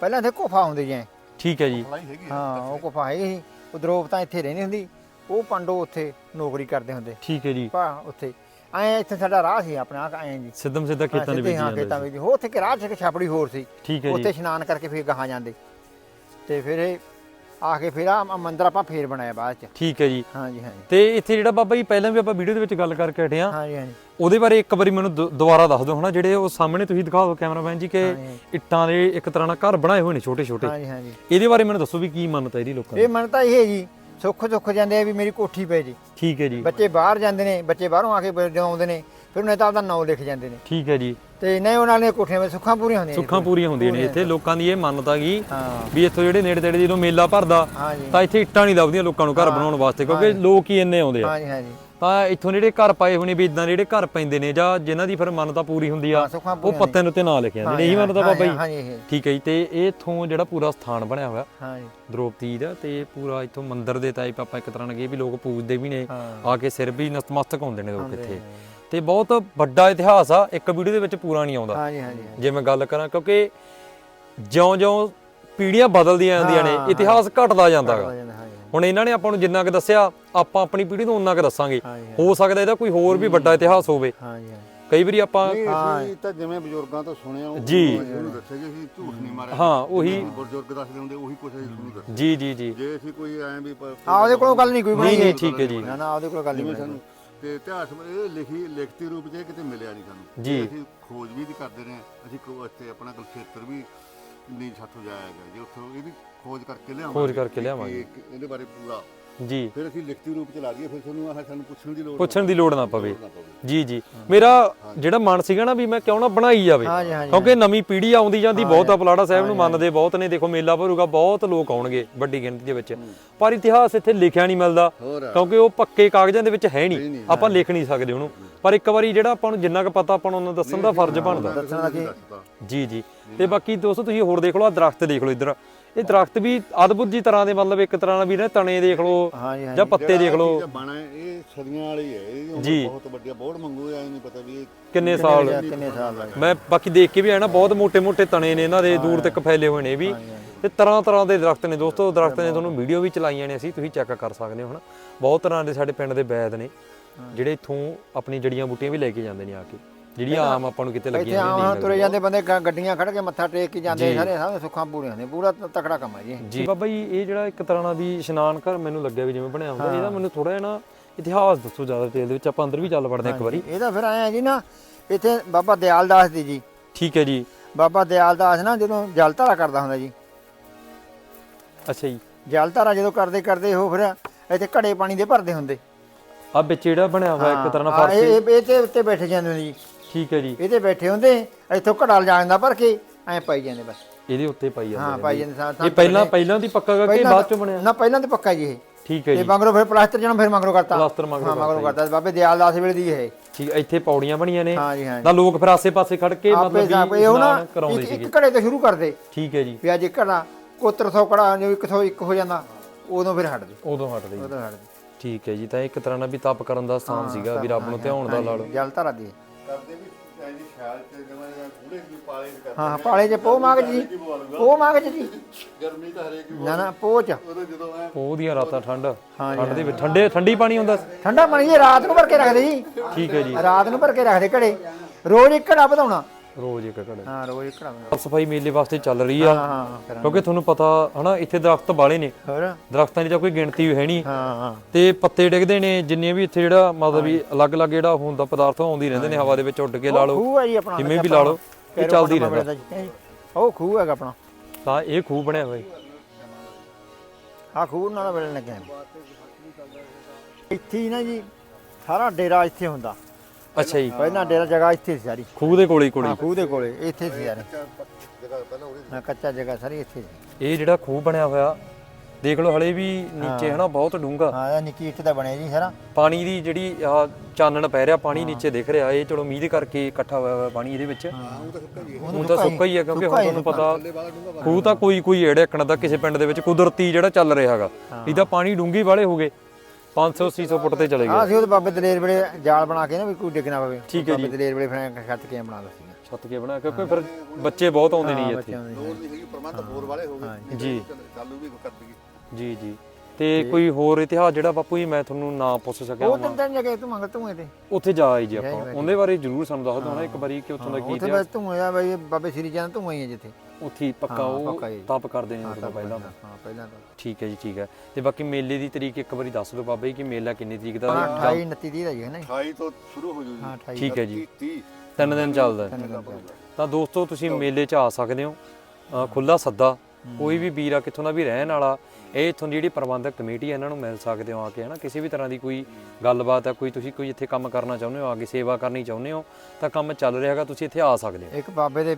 ਪਹਿਲਾਂ ਇੱਥੇ ਗੁਫਾ ਹੁੰਦੀ ਜੇ ਠੀਕ ਹੈ ਜੀ। ਹਾਂ। ਉਹ ਗੁਫਾ ਹੈਗੀ ਸੀ ਉਹ ਦਰੋਪਤਾ ਇੱਥੇ ਰਹਿੰਦੀ ਹੁੰਦੀ। ਉਹ ਪੰਡੋ ਉੱਥੇ ਨੌਕਰੀ ਕਰਦੇ ਹੁੰਦੇ। ਠੀਕ ਹੈ ਜੀ। ਪਾ ਉੱਥੇ। ਐ ਇੱਥੇ ਸਾਡਾ ਰਾਹ ਸੀ ਆਪਣਾ ਐਂ ਜੀ। ਸਿੱਧਮ ਸਿੱਧਾ ਖੇਤਾਂ ਦੇ ਵਿੱਚ ਹਾਂ ਜਾਂਦਾ ਖੇਤਾਂ ਸੀ। ਵਿੱਚ। ਹੋ ਉੱਥੇ ਕਿ ਰਾਹ 'ਚ ਇੱਕ ਛਾਪੜੀ ਹੋਰ ਸੀ। ਠੀਕ ਹੈ ਉੱਥੇ ਜੀ ਇਸ਼ਨਾਨ ਕਰਕੇ ਫਿਰ ਗਾਹਾਂ ਜਾਂਦੇ। ਤੇ ਫਿਰ ਇਹ ਆ ਕੇ ਫਿਰ ਆ ਮੰਦਿਰ ਆਪਾਂ ਫੇਰ ਬਣਾਇਆ ਬਾਅਦ 'ਚ। ਠੀਕ ਹੈ ਜੀ। ਹਾਂਜੀ ਹਾਂਜੀ। ਤੇ ਇੱਥੇ ਜਿਹੜਾ ਬਾਬਾ ਜੀ ਪਹਿਲਾਂ ਵੀ ਆਪਾਂ ਵੀਡੀਓ ਦੇ ਵਿੱਚ ਗੱਲ ਕਰਕੇ ਹਟੇ ਆ ਹਾਂਜੀ ਹਾਂਜੀ। ਉਹਦੇ ਬਾਰੇ ਇੱਕ ਵਾਰੀ ਮੈਨੂੰ ਦੁ- ਦੁਬਾਰਾ ਦੱਸ ਦਿਓ ਹਨਾ ਜਿਹੜੇ ਉਹ ਸਾਹਮਣੇ ਤੁਸੀਂ ਦਿਖਾ ਦਿਓ ਕੈਮਰਾਮੈਨ ਜੀ ਕਿ। ਇੱਟਾਂ ਦੇ ਇੱਕ ਤਰ੍ਹਾਂ ਨਾਲ ਘਰ ਬਣਾਏ ਹੋਏ ਨੇ ਛੋਟੇ ਛੋਟੇ ਹਾਂਜੀ ਹਾਂਜੀ। ਇਹਦੇ ਬਾਰੇ ਮੈਨੂੰ ਦੱਸੋ ਵੀ ਕੀ ਮੰਨਤਾ ਇਹਦੀ ਲੋਕਾਂ ਦੀ। ਇਹ ਮੰਨਤਾ ਇਹ ਹੈ ਜੀ ਸੁੱਖ ਸੁੱਖ ਜਾਂਦੇ ਆ ਵੀ ਮੇਰੀ ਕੋਠੀ ਪੈ ਜੀ। ਠੀਕ ਹੈ ਜੀ। ਬੱਚੇ ਬਾਹਰ ਜਾਂਦੇ ਨੇ ਬੱਚੇ ਬਾਹਰੋਂ ਆ ਕੇ ਬ- ਜਦੋਂ ਆਉਂਦੇ ਨੇ। ਫਿਰ ਉਹਨੇ ਤਾਂ ਆਪਦਾ ਨਾਂ ਲਿਖ ਜਾਂਦੇ ਨੇ। ਠੀਕ ਹੈ ਜੀ। ਤੇ ਨਹੀਂ ਉਹਨਾਂ ਨੇ ਕੋਠੀਆਂ ਵਿੱਚ ਸੁੱਖਾਂ ਪੂਰੀਆਂ ਹੁੰਦੀਆਂ। ਸੁੱਖਾਂ ਪੂਰੀਆਂ ਹੁੰਦੀਆਂ ਨੇ। ਇੱਥੇ ਲੋਕਾਂ ਦੀ ਇਹ ਮੰਨਤਾ ਗਈ ਵੀ ਇੱਥੋਂ ਜਿਹੜੇ ਨੇੜੇ ਤੇੜੇ ਜਦੋਂ ਮੇਲਾ ਭਰਦਾ ਤਾਂ ਇੱਥੇ ਇੱਟਾਂ ਨਹੀਂ ਲੱਭਦੀਆਂ ਲੋਕਾਂ ਨੂੰ ਘਰ ਬਣਾਉਣ ਵਾਸਤੇ ਕਿਉਂਕਿ ਲੋਕ ਹੀ ਇੰਨੇ ਆਉਂਦੇ ਆ। ਹਾਂਜੀ ਹਾਂਜੀ ਤਾਂ ਇੱਥੋਂ ਜਿਹੜੇ ਘਰ ਪਾਏ ਹੋਣੇ ਵੀ ਇਦਾਂ ਜਿਹੜੇ ਘਰ ਪੈਂਦੇ ਨੇ ਜਾਂ ਜਿਨ੍ਹਾਂ ਦੀ ਫਿਰ ਮੰਨਤਾ ਪੂਰੀ ਹੁੰਦੀ ਆ ਉਹ ਪੱਤਿਆਂ ਦੇ ਉੱਤੇ ਨਾਂ ਲਿਖੇ ਜਾਂਦੇ ਨੇ। ਇਹੀ ਮੰਨਤਾ ਬਾਬਾ ਜੀ। ਠੀਕ ਹੈ ਜੀ ਤੇ ਇਹ ਇਥੋਂ ਜਿਹੜਾ ਪੂਰਾ ਸਥਾਨ ਬਣਿਆ ਹੋਇਆ ਹਾਂਜੀ ਦ੍ਰੋਪਦੀ ਦਾ ਤੇ ਪੂਰਾ ਇਥੋਂ ਮੰਦਿਰ ਦੇ ਟਾਈਪ ਆਪਾਂ ਇੱਕ ਤਰ੍ਹਾਂ ਨਾਲ ਵੀ ਲੋਕ ਪੂਜਦੇ ਵੀ ਨੇ ਆ ਕੇ ਸਿਰ ਵੀ ਨਤਮਸਤਕ ਹੁੰਦੇ ਨੇ ਲੋਕ ਇੱਥੇ। ਤੇ ਬਹੁਤ ਵੱਡਾ ਇਤਿਹਾਸ ਆ ਇੱਕ ਵੀਡੀਓ ਦੇ ਵਿੱਚ ਪੂਰਾ ਨਹੀਂ ਆਉਂਦਾ। ਹਾਂਜੀ ਹਾਂਜੀ। ਜੇ ਮੈਂ ਗੱਲ ਕਰਾਂ ਕਿਉਂਕਿ ਜਿਉਂ-ਜਿਉਂ ਪੀੜ੍ਹੀਆਂ ਬਦਲਦੀਆਂ ਜਾਂਦੀਆਂ ਨੇ ਇਤਿਹਾਸ ਘਟਦਾ ਜਾਂਦਾ ਹੋ ਗਾ ਜਾਂਦਾ, ਹਾਂਜੀ। ਹੁਣ ਇਹਨਾਂ ਨੇ ਆਪਾਂ ਨੂੰ ਜਿੰਨਾ ਕੁ ਦੱਸਿਆ ਆਪਾਂ ਆਪਣੀ ਪੀੜ੍ਹੀ ਨੂੰ ਉਨਾ ਕੁ ਦੱਸਾਂਗੇ। ਹੋ ਸਕਦਾ ਇਹਦਾ ਕੋਈ ਹੋਰ ਵੀ ਵੱਡਾ ਇਤਿਹਾਸ ਹੋਵੇ। ਹਾਂਜੀ ਹਾਂਜੀ। ਕਈ ਵਾਰੀ ਆਪਾਂ ਤਾਂ ਜਿਵੇਂ ਬਜ਼ੁਰਗਾਂ ਤੋਂ ਸੁਣਿਆ ਉਹ ਜੀ। ਉਹਨੂੰ ਦੱਸਿਆ ਅਸੀਂ ਝੂਠ ਨਹੀਂ ਮਾਰਿਆ। ਹਾਂ ਉਹੀ ਬਜ਼ੁਰਗ ਦੱਸਦੇ ਹੁੰਦੇ ਉਹੀ ਕੁਝ ਅਸੀਂ ਤੁਹਾਨੂੰ ਦੱਸਿਆ। ਜੀ ਜੀ ਜੀ। ਜੇ ਅਸੀਂ ਕੋਈ ਐਂ ਵੀ ਆ ਉਹਦੇ ਕੋਲੋਂ ਗੱਲ ਨਹੀਂ ਕੋਈ ਨਹੀਂ ਬਣਾਈ। ਨਹੀਂ ਠੀਕ ਹੈ ਜੀ। ਨਾ ਨਾ ਉਹਦੇ ਕੋਲ ਗੱਲ ਨਹੀਂ ਸਾਨੂੰ ਤੇ ਇਤਿਹਾਸ ਇਹ ਲਿਖੀ ਲਿਖਤੀ ਰੂਪ 'ਚ ਇਹ ਕਿਤੇ ਮਿਲਿਆ ਨਹੀਂ ਸਾਨੂੰ ਜੀ। ਅਸੀਂ ਖੋਜ ਵੀ ਦੀ ਕਰਦੇ ਰਹੇ ਅਸੀਂ ਕੋ ਇੱਥੇ ਆਪਣਾ ਕੁਲਖੇਤਰ ਵੀ ਨਹੀਂ ਸਾਥੋਂ ਜਾਇਆ ਗਿਆ ਜੇ ਉੱਥੋਂ ਇਹਦੀ ਖੋਜ ਕਰਕੇ ਲਿਆਵਾਂਗੇ ਖੋਜ ਕਰਕੇ ਲਿਆਵਾਂਗੇ। ਕਿ- ਇਹਦੇ ਬਾਰੇ ਪੂਰਾ ਜੀ। ਫਿਰ ਅਸੀਂ ਲਿਖਤੀ ਰੂਪ ਚ ਲਾ ਦਈਏ ਫਿਰ ਤੁਹਾਨੂੰ ਆਹ ਸਾਨੂੰ ਪੁੱਛਣ ਦੀ ਲੋੜ ਪੁੱਛਣ ਦੀ ਲੋੜ ਨਾ ਪਵੇ ਨਾ ਪਵੇ। ਜੀ ਜੀ। ਮੇਰਾ ਜਿਹੜਾ ਮਨ ਸੀਗਾ ਨਾ ਵੀ ਮੈਂ ਕਿਉਂ ਨਾ ਬਣਾਈ ਜਾਵੇ। ਹਾਂਜੀ ਹਾਂਜੀ ਕਿਉਂਕਿ ਨਵੀਂ ਪੀੜ੍ਹੀ ਆਉਂਦੀ ਜਾਂਦੀ ਬਹੁਤ ਆ ਪਲਾੜਾ ਸਾਹਿਬ ਨੂੰ ਮੰਨਦੇ ਬਹੁਤ ਨੇ। ਦੇਖੋ ਮੇਲਾ ਭਰੂਗਾ ਬਹੁਤ ਲੋਕ ਆਉਣਗੇ ਵੱਡੀ ਗਿਣਤੀ ਦੇ ਵਿੱਚ। ਪਰ ਇਤਿਹਾਸ ਇੱਥੇ ਲਿਖਿਆ ਨਹੀਂ ਮਿਲਦਾ। ਹੋਰ ਕਿਉਂਕਿ ਉਹ ਪੱਕੇ ਕਾਗਜ਼ਾਂ ਦੇ ਵਿੱਚ ਹੈ ਨਹੀਂ। ਆਪਾਂ ਲਿਖ ਨਹੀਂ ਸਕਦੇ ਉਹਨੂੰ। ਪਰ ਇੱਕ ਵਾਰੀ ਜਿਹੜਾ ਆਪਾਂ ਨੂੰ ਜਿੰਨਾ ਕੁ ਪਤਾ ਆਪਾਂ ਨੂੰ ਉਹਨਾਂ ਦੱਸਣ ਦਾ ਫਰਜ਼ ਬਣਦਾ। ਦੱਸਣ ਕੀ ਜੀ ਜੀ। ਤੇ ਬਾਕੀ ਦੋਸਤੋ ਤੁਸੀਂ ਹੋਰ ਦੇਖ ਲਓ ਆ ਦਰਖਤ ਦੇਖ ਲਓ ਇੱਧਰ। ਇਹ ਦਰਖਤ ਵੀ ਅਦਭੁਤ ਜੀ ਤਰ੍ਹਾਂ ਦੇ ਮਤਲਬ ਇੱਕ ਤਰ੍ਹਾਂ ਦਾ ਵੀ ਨਾ ਤਣੇ ਦੇਖ ਲਓ ਜਾਂ ਪੱਤੇ ਦੇਖ ਲਓ। ਇਹ ਸਦੀਆਂ ਵਾਲੀ ਹੈ ਇਹਦੀ ਉਮਰ ਬਹੁਤ ਵੱਡੀ ਬੋੜ ਮੰਗੂ ਐ ਨਹੀਂ ਪਤਾ ਵੀ ਕਿੰਨੇ ਸਾਲ? ਮੈਂ ਬਾਕੀ ਦੇਖ ਕੇ ਵੀ ਆਇਆ ਬਹੁਤ ਮੋٹے-ਮੋٹے ਤਣੇ ਨੇ ਦੂਰ ਤੱਕ ਫੈਲੇ ਹੋਏ ਨੇ ਵੀ। ਤੇ ਤਰ੍ਹਾਂ ਤਰ੍ਹਾਂ ਦੇ ਦਰਖਤ ਨੇ ਦੋਸਤੋ ਦਰਖਤ ਨੇ ਤੁਹਾਨੂੰ ਵੀਡੀਓ ਵੀ ਚਲਾਈਆਂ ਨੇ ਅਸੀਂ ਤੁਸੀਂ ਚੈੱਕ ਕਰ ਸਕਦੇ ਹੋ ਹਨਾ। ਬਹੁਤ ਤਰ੍ਹਾਂ ਦੇ ਸਾਡੇ ਪਿੰਡ ਦੇ ਬੈਦ ਨੇ ਜਿਹੜੇ ਇਥੋਂ ਆਪਣੀ ਜੜੀਆਂ ਬੂਟੀਆਂ ਵੀ ਲੈ ਕੇ ਜਾਂਦੇ ਨੇ ਆ ਕੇ। ਜਿਹੜੀਆਂ ਆਮ ਆਪਾਂ ਨੂੰ ਕਿਤੇ ਇੱਥੇ ਲੱਗੀਆਂ ਆਮ ਨਹੀਂ ਤੁਰੇ ਜਾਂਦੇ ਬੰਦੇ ਗ- ਗੱਡੀਆਂ ਖੜ ਕੇ ਮੱਥਾ ਟੇਕ ਕੇ ਜਾਂਦੇ ਸਾਰੇ ਸਾਰੇ ਸੁੱਖਾਂ ਪੂਰੀਆਂ ਨੇ ਪੂਰਾ ਤ- ਤਕੜਾ ਕੰਮ ਹੈ ਜੀ ਜੀ। ਬਾਬਾ ਜੀ ਇਹ ਜਿਹੜਾ ਇੱਕ ਤਰ੍ਹਾਂ ਦਾ ਵੀ ਇਸ਼ਨਾਨ ਘਰ ਮੈਨੂੰ ਲੱਗਿਆ ਵੀ ਜਿਵੇਂ ਬਣਿਆ ਹੁੰਦਾ ਇਹਦਾ ਮੈਨੂੰ ਥੋੜਾ ਜਿਹਾ ਨਾ ਇਤਿਹਾਸ ਦੱਸੋ ਜ਼ਿਆਦਾ ਤੇਲ ਦੇ ਵਿੱਚ ਆਪਾਂ ਅੰਦਰ ਵੀ ਚੱਲ ਵੜਦੇ ਹਾਂ ਇੱਕ ਵਾਰੀ। ਇਹ ਤਾਂ ਫਿਰ ਆਇਆ ਜੀ ਨਾ ਇੱਥੇ ਬਾਬਾ ਦਿਆਲ ਦਾਸ ਦੀ ਜੀ। ਠੀਕ ਹੈ ਜੀ। ਬਾਬਾ ਦਿਆਲ ਦਾਸ ਨਾ ਜਦੋਂ ਜਲ ਧਾਰਾ ਕਰਦਾ ਹੁੰਦਾ ਜੀ। ਅੱਛਾ ਜੀ। ਜਲ ਧਾਰਾ ਜਦੋਂ ਕਰਦੇ ਕਰਦੇ ਉਹ ਫਿਰ ਇੱਥੇ ਘੜੇ ਪਾਣੀ ਦੇ ਭਰਦੇ ਹੁੰਦੇ। ਆ ਵਿੱਚ ਜਿਹੜਾ ਬਣਿਆ ਹੋਇਆ ਇੱਕ ਤਰ੍ਹਾਂ ਦਾ ਹਾਂ, ਫਰਸ਼ ਇਹ ਇਹ- ਇਹ ਤੇ ਉੱਤੇ ਬੈਠੇ ਜਾਂਦੇ ਨੇ ਜੀ। ਠੀਕ ਹੈ ਜੀ। ਇਹ ਤੇ ਬੈਠੇ ਹੁੰਦੇ ਇੱਥੋਂ ਘੜਾ ਲਿਜਾਣ ਦਾ ਭਰ ਕੇ? ਐਂ ਪਾਈ ਜਾਂਦੇ ਬਸ। ਇਹਦੇ ਉੱਤੇ ਪਾਈ ਜਾਂਦੇ ਹਾਂ ਨੇ ਪਾਈ। ਜਾਂਦੇ ਸਾਂ ਇਹ ਪਹਿਲਾਂ ਪਹਿਲਾਂ ਦੀ ਪੱਕਾ ਕਰਕੇ ਬਾਅਦ ਚੋਂ ਬਣਿਆ। ਨਾ ਪਹਿਲਾਂ ਤੇ ਪੱਕਾ ਜੀ ਇਹ। ਠੀਕ ਹੈ ਤੇ ਜੀ। ਮਗਰੋਂ ਫਿਰ ਪਲਾਸਟਰ ਜਣਾ ਫਿਰ ਮਗਰੋਂ ਕਰਤਾ। ਪਲਾਸਟਰ ਮਗਰੋਂ ਹਾਂ ਮਗਰੋਂ ਕਰਤਾ ਬਾਬੇ ਦਿਆਲ ਦਾਸ ਵੇਲੇ ਦੀ ਇਹ। ਠੀਕ ਹੈ, ਇੱਥੇ ਪੌੜੀਆਂ ਬਣੀਆਂ ਨੇ। ਹਾਂ ਜੀ ਹਾਂ ਤਾਂ ਲੋਕ ਫਿਰ ਆਸੇ-ਪਾਸੇ ਖੜ ਕੇ ਆਪੇ ਮਤਲਬ ਵੀ ਇਹ ਉਹ ਨਾ ਇਸ਼ਨਾਨ ਕਰਾਉਂਦੇ ਇੱਕ ਸੀਗੇ। ਇੱਕ ਘੜੇ ਤੋਂ ਸ਼ੁਰੂ ਕਰਦੇ। ਠੀਕ ਹੈ ਜੀ। ਵੀ ਅੱਜ ਇੱਕ ਘੜਾ ਕੋਤਰ ਸੌ ਘੜਾ ਜੋ 100 ਇੱਕ ਹੋ ਜਾਂਦਾ ਉਦੋਂ ਫਿਰ ਹਟਦੇ। ਉਦੋਂ ਹਟਦੇ ਜੀ। ਉਦੋਂ ਹਟਦੇ। ਠੀਕ ਹੈ ਜੀ ਤਾਂ ਇਹ ਇੱਕ ਤਰ੍ਹਾਂ ਦਾ ਵੀ ਤਪ ਕਰਨ ਦਾ ਸਥਾਨ ਸੀਗਾ ਵੀ ਰੱਬ ਨੂੰ ਧਿਆਉਣ ਦਾ ਲਾ ਲਓ ਜਲ ਧਾਰਾ ਦੀ। ਕਰਦੇ ਵੀ ਐਨੀ ਖਿਆਲ ਚ ਜਮਾਂ ਕੂੜੇ ਵੀ ਪਾਲੇ ਚ ਕਰਦੇ ਹਾਂ ਪਾਲੇ ਚ ਪੋ ਮਾਗ ਜੀ ਪੋ ਮਾਗ ਜੀ ਗਰਮੀ ਤਾਂ ਹਰੇਕ ਹੀ ਨਾ ਨਾ ਪੋ ਚ। ਉਦੋਂ ਜਦੋਂ ਐ ਪੋਹ ਦੀਆਂ ਰਾਤਾਂ ਠੰਡ। ਠੰਡ ਦੇ ਵਿੱਚ ਠੰਡੇ ਠੰਡੀ ਪਾਣੀ ਹੁੰਦਾ ਸੀ। ਠੰਡਾ ਪਾਣੀ ਇਹ ਰਾਤ ਨੂੰ ਭਰ ਕੇ ਰੱਖਦੇ ਜੀ। ਠੀਕ ਹੈ ਜੀ। ਰਾਤ ਨੂੰ ਭਰ ਕੇ ਰੱਖਦੇ ਘੜੇ। ਰੋਜ਼ ਇੱਕ ਘੜਾ ਵਧਾਉਣਾ। ਰੋਜ਼ ਇੱਕ ਘੜੇ ਹਾਂ ਰੋਜ਼ ਇੱਕ ਘੜਾ ਵਧਾਉਣਾ। ਸਾਫ਼ ਸਫ਼ਾਈ ਮੇਲੇ ਵਾਸਤੇ ਚੱਲ ਰਹੀ ਆ। ਹਾਂ ਹਾਂ ਫਿਰ ਕਿਉਂਕਿ ਤੁਹਾਨੂੰ ਪਤਾ ਹਨਾ ਇੱਥੇ ਦਰਖਤ ਬਾਲੇ ਨੇ। ਹੋਰ? ਦਰਖਤਾਂ ਦੀ ਤਾਂ ਕੋਈ ਗਿਣਤੀ ਹੈ ਨਹੀਂ। ਹਾਂ ਹਾਂ। ਤੇ ਪੱਤੇ ਡਿੱਗਦੇ ਨੇ ਜਿੰਨੇ ਵੀ ਇੱਥੇ ਜਿਹੜਾ ਮਤਲਬ ਵੀ ਅਲੱਗ-ਅਲੱਗ ਜਿਹੜਾ ਹੁੰਦਾ ਪਦਾਰਥ ਆਉਂਦੀ ਰਹਿੰਦੇ ਨੇ ਹਵਾ ਦੇ ਵਿੱਚ ਉੱਡ ਕੇ ਲਾ ਲਓ। ਖੂਹ ਹੈ ਜੀ ਆਪਣਾ ਜਿਵੇਂ ਵੀ ਲਾ ਲਓ ਇਹ ਚੱਲਦੀ ਰਹਿੰਦਾ। ਉਹ ਖੂਹ ਹੈਗਾ ਆਪਣਾ। ਤਾਂ ਇਹ ਖੂਹ ਬਣਿਆ ਹੋਇਆ ਜੀ। ਆ ਖੂਹ ਨਾਲ ਵੇਲੇ ਲੱਗਿਆ। ਇੱਥੇ ਹੀ ਨਾ ਜੀ ਸਾਰਾ ਡੇਰਾ ਇੱਥੇ ਹੁੰਦਾ। ਅੱਛਾ ਜੀ। ਪਹਿਲਾਂ ਡੇਰਾ ਜਗ੍ਹਾ ਇੱਥੇ ਸੀ ਸਾਰੀ। ਖੂਹ ਦੇ ਕੋਲੇ ਹੀ ਕੋਲੇ। ਹਾਂ ਖੂਹ ਦੇ ਕੋਲੇ ਇੱਥੇ ਸੀ ਯਾਰ ਜਗ੍ਹਾ ਪਹਿਲਾਂ ਉਹਦੇ ਹਾਂ ਕੱਚਾ ਜਗ੍ਹਾ ਸਾਰੀ ਇੱਥੇ ਸੀ। ਇਹ ਜਿਹੜਾ ਖੂਹ ਬਣਿਆ ਹੋਇਆ ਦੇਖ ਲਓ ਹਲੇ ਵੀ ਨੀਚੇ ਹਨਾ ਬਹੁਤ ਡੂੰਘਾ। ਹਾਂ ਇਹ ਨਿੱਕੀ ਇੱਟ ਦਾ ਬਣਿਆ ਜੀ ਸਾਰਾ। ਪਾਣੀ ਦੀ ਜਿਹੜੀ ਆਹ ਚਾਨਣ ਪੈ ਰਿਹਾ ਪਾਣੀ ਨੀਚੇ ਦਿਖ ਰਿਹਾ ਇਹ ਚਲੋ ਮੀਂਹ ਦੇ ਕਰਕੇ ਇਕੱਠਾ ਹੋਇਆ ਹੋਇਆ ਪਾਣੀ ਇਹਦੇ ਵਿੱਚ। ਹੁਣ ਤਾਂ ਸੁੱਕਾ ਹੀ ਹੈ। ਕਿਉਂਕਿ ਹੁਣ ਤੁਹਾਨੂੰ ਪਤਾ ਖੂਹ ਤਾਂ ਕੋਈ ਕੋਈ ਏੜੇ ਦਾ ਕਿਸੇ ਪਿੰਡ ਦੇ ਵਿੱਚ ਕੁਦਰਤੀ ਜਿਹੜਾ ਚੱਲ ਰਿਹਾ ਹੈਗਾ। ਇਹਦਾ ਪਾਣੀ ਡੂੰਗੀ ਵਾਲੇ ਹੋ ਗਏ। 500 600 ਫੁੱਟ ਤੇ ਚਲੇ ਆ ਗਏ ਸੀ ਉਹਦੇ ਬਾਬੇ ਦਲੇਰ ਵੇਲੇ ਜਾਲ ਬਣਾ ਕੇ ਨਾ ਵੀ ਕੋਈ ਡਿੱਗ ਨਾ ਪਵੇ। ਠੀਕ ਹੈ ਬਾਬੇ ਦਲੇਰ ਵੇਲੇ ਫਿਰ ਛੱਤ ਕੇ ਬਣਾ ਲਿਆ ਸੀਗਾ ਛੱਤ ਕੇ ਬਣਾ ਕਿਉਂਕਿ ਫਿਰ ਬੱਚੇ ਬਹੁਤ ਆਉਂਦੇ ਨੇ ਜੀ ਇੱਥੇ। ਲੋੜ ਨਹੀਂ ਹੈਗੀ ਪ੍ਰਬੰਧ ਹੋਰ ਵਾਲੇ ਹੋ ਗਏ। ਜੀ। ਚਾਲੂ ਵੀ ਕਰ ਦਈਏ। ਜੀ ਜੀ। ਤੇ ਕੋਈ ਹੋਰ ਇਤਿਹਾਸ ਜਿਹੜਾ ਬਾਪੂ ਜੀ ਮੈਂ ਤੁਹਾਨੂੰ ਨਾ ਪੁੱਛ ਸਕਿਆ ਉਹ ਹੋਵਾਂ ਤਿੰਨ ਤਿੰਨ ਜਗ੍ਹਾ ਤੂੰ ਮੰਗ ਤੂੰ। ਇਹਦੇ ਉੱਥੇ ਜਾ ਆਈ ਜੀ ਆਪਾਂ। ਉਹਦੇ ਬਾਰੇ ਜ਼ਰੂਰ ਸਾਨੂੰ ਦੱਸ ਦਿਓ ਨਾ ਇੱਕ ਵਾਰੀ ਕਿ ਉੱਥੋਂ ਦਾ ਕੀ ਉੱਥੇ ਬਸ ਤੂੰ ਆ ਬਈ ਬਾਬੇ ਸ੍ਰੀ ਚੰਦ ਤੂੰ ਆਈ ਹੈ ਜਿੱਥੇ। ਉੱਥੇ ਹੀ ਪੱਕਾ ਉਹ ਪੱਕਾ। ਤਪ ਕਰਦੇ ਨੇ ਪਹਿਲਾਂ। ਹਾਂ ਪਹਿਲਾਂ ਤਾਂ। ਠੀਕ ਹੈ ਜੀ ਠੀਕ ਹੈ। ਤੇ ਬਾਕੀ ਮੇਲੇ ਦੀ ਤਰੀਕ ਇੱਕ ਵਾਰੀ ਦੱਸ ਦਿਓ ਬਾਬਾ ਜੀ ਕਿ ਮੇਲਾ ਕਿੰਨੀ ਤਰੀਕ ਦਾ 28 29 30 ਦਾ ਹੀ ਹੈ ਨਾ 28 ਤੋਂ ਸ਼ੁਰੂ ਹੋ ਜੂ। ਹਾਂ 28 ਠੀਕ ਹੈ ਜੀ। 30 ਤਿੰਨ ਦਿਨ ਚੱਲਦਾ ਹੈ। ਤਾਂ ਦੋਸਤੋ ਤੁਸੀਂ ਮੇਲੇ 'ਚ ਆ ਸਕਦੇ ਹੋ। ਖੁੱਲਾ ਸੱਦਾ। ਕੋਈ ਵੀ ਵੀਰ ਆ ਕਿੱਥੋਂ ਦਾ ਵੀ ਰਹਿਣ ਵਾਲਾ ਇਹ ਇਥੋਂ ਦੀ ਜਿਹੜੀ ਪ੍ਰਬੰਧਕ ਕਮੇਟੀ ਹੈ ਇਹਨਾਂ ਨੂੰ ਮਿਲ ਸਕਦੇ ਹੋ ਆ ਕੇ ਹਨਾ? ਕਿਸੇ ਵੀ ਤਰ੍ਹਾਂ ਦੀ ਕੋਈ ਗੱਲਬਾਤ ਹੈ ਕੋਈ ਤੁਸੀਂ ਕੋਈ ਇੱਥੇ ਕੰਮ ਕਰਨਾ ਚਾਹੁੰਦੇ ਹੋ ਆ ਕੇ ਸੇਵਾ ਕਰਨੀ ਚਾਹੁੰਦੇ ਹੋ ਤਾਂ ਕੰਮ ਚੱਲ ਰਿਹਾ ਹੈਗਾ ਤੁਸੀਂ ਇੱਥੇ ਆ ਸਕਦੇ ਹੋ। ਇੱਕ ਬਾਬੇ ਦੇ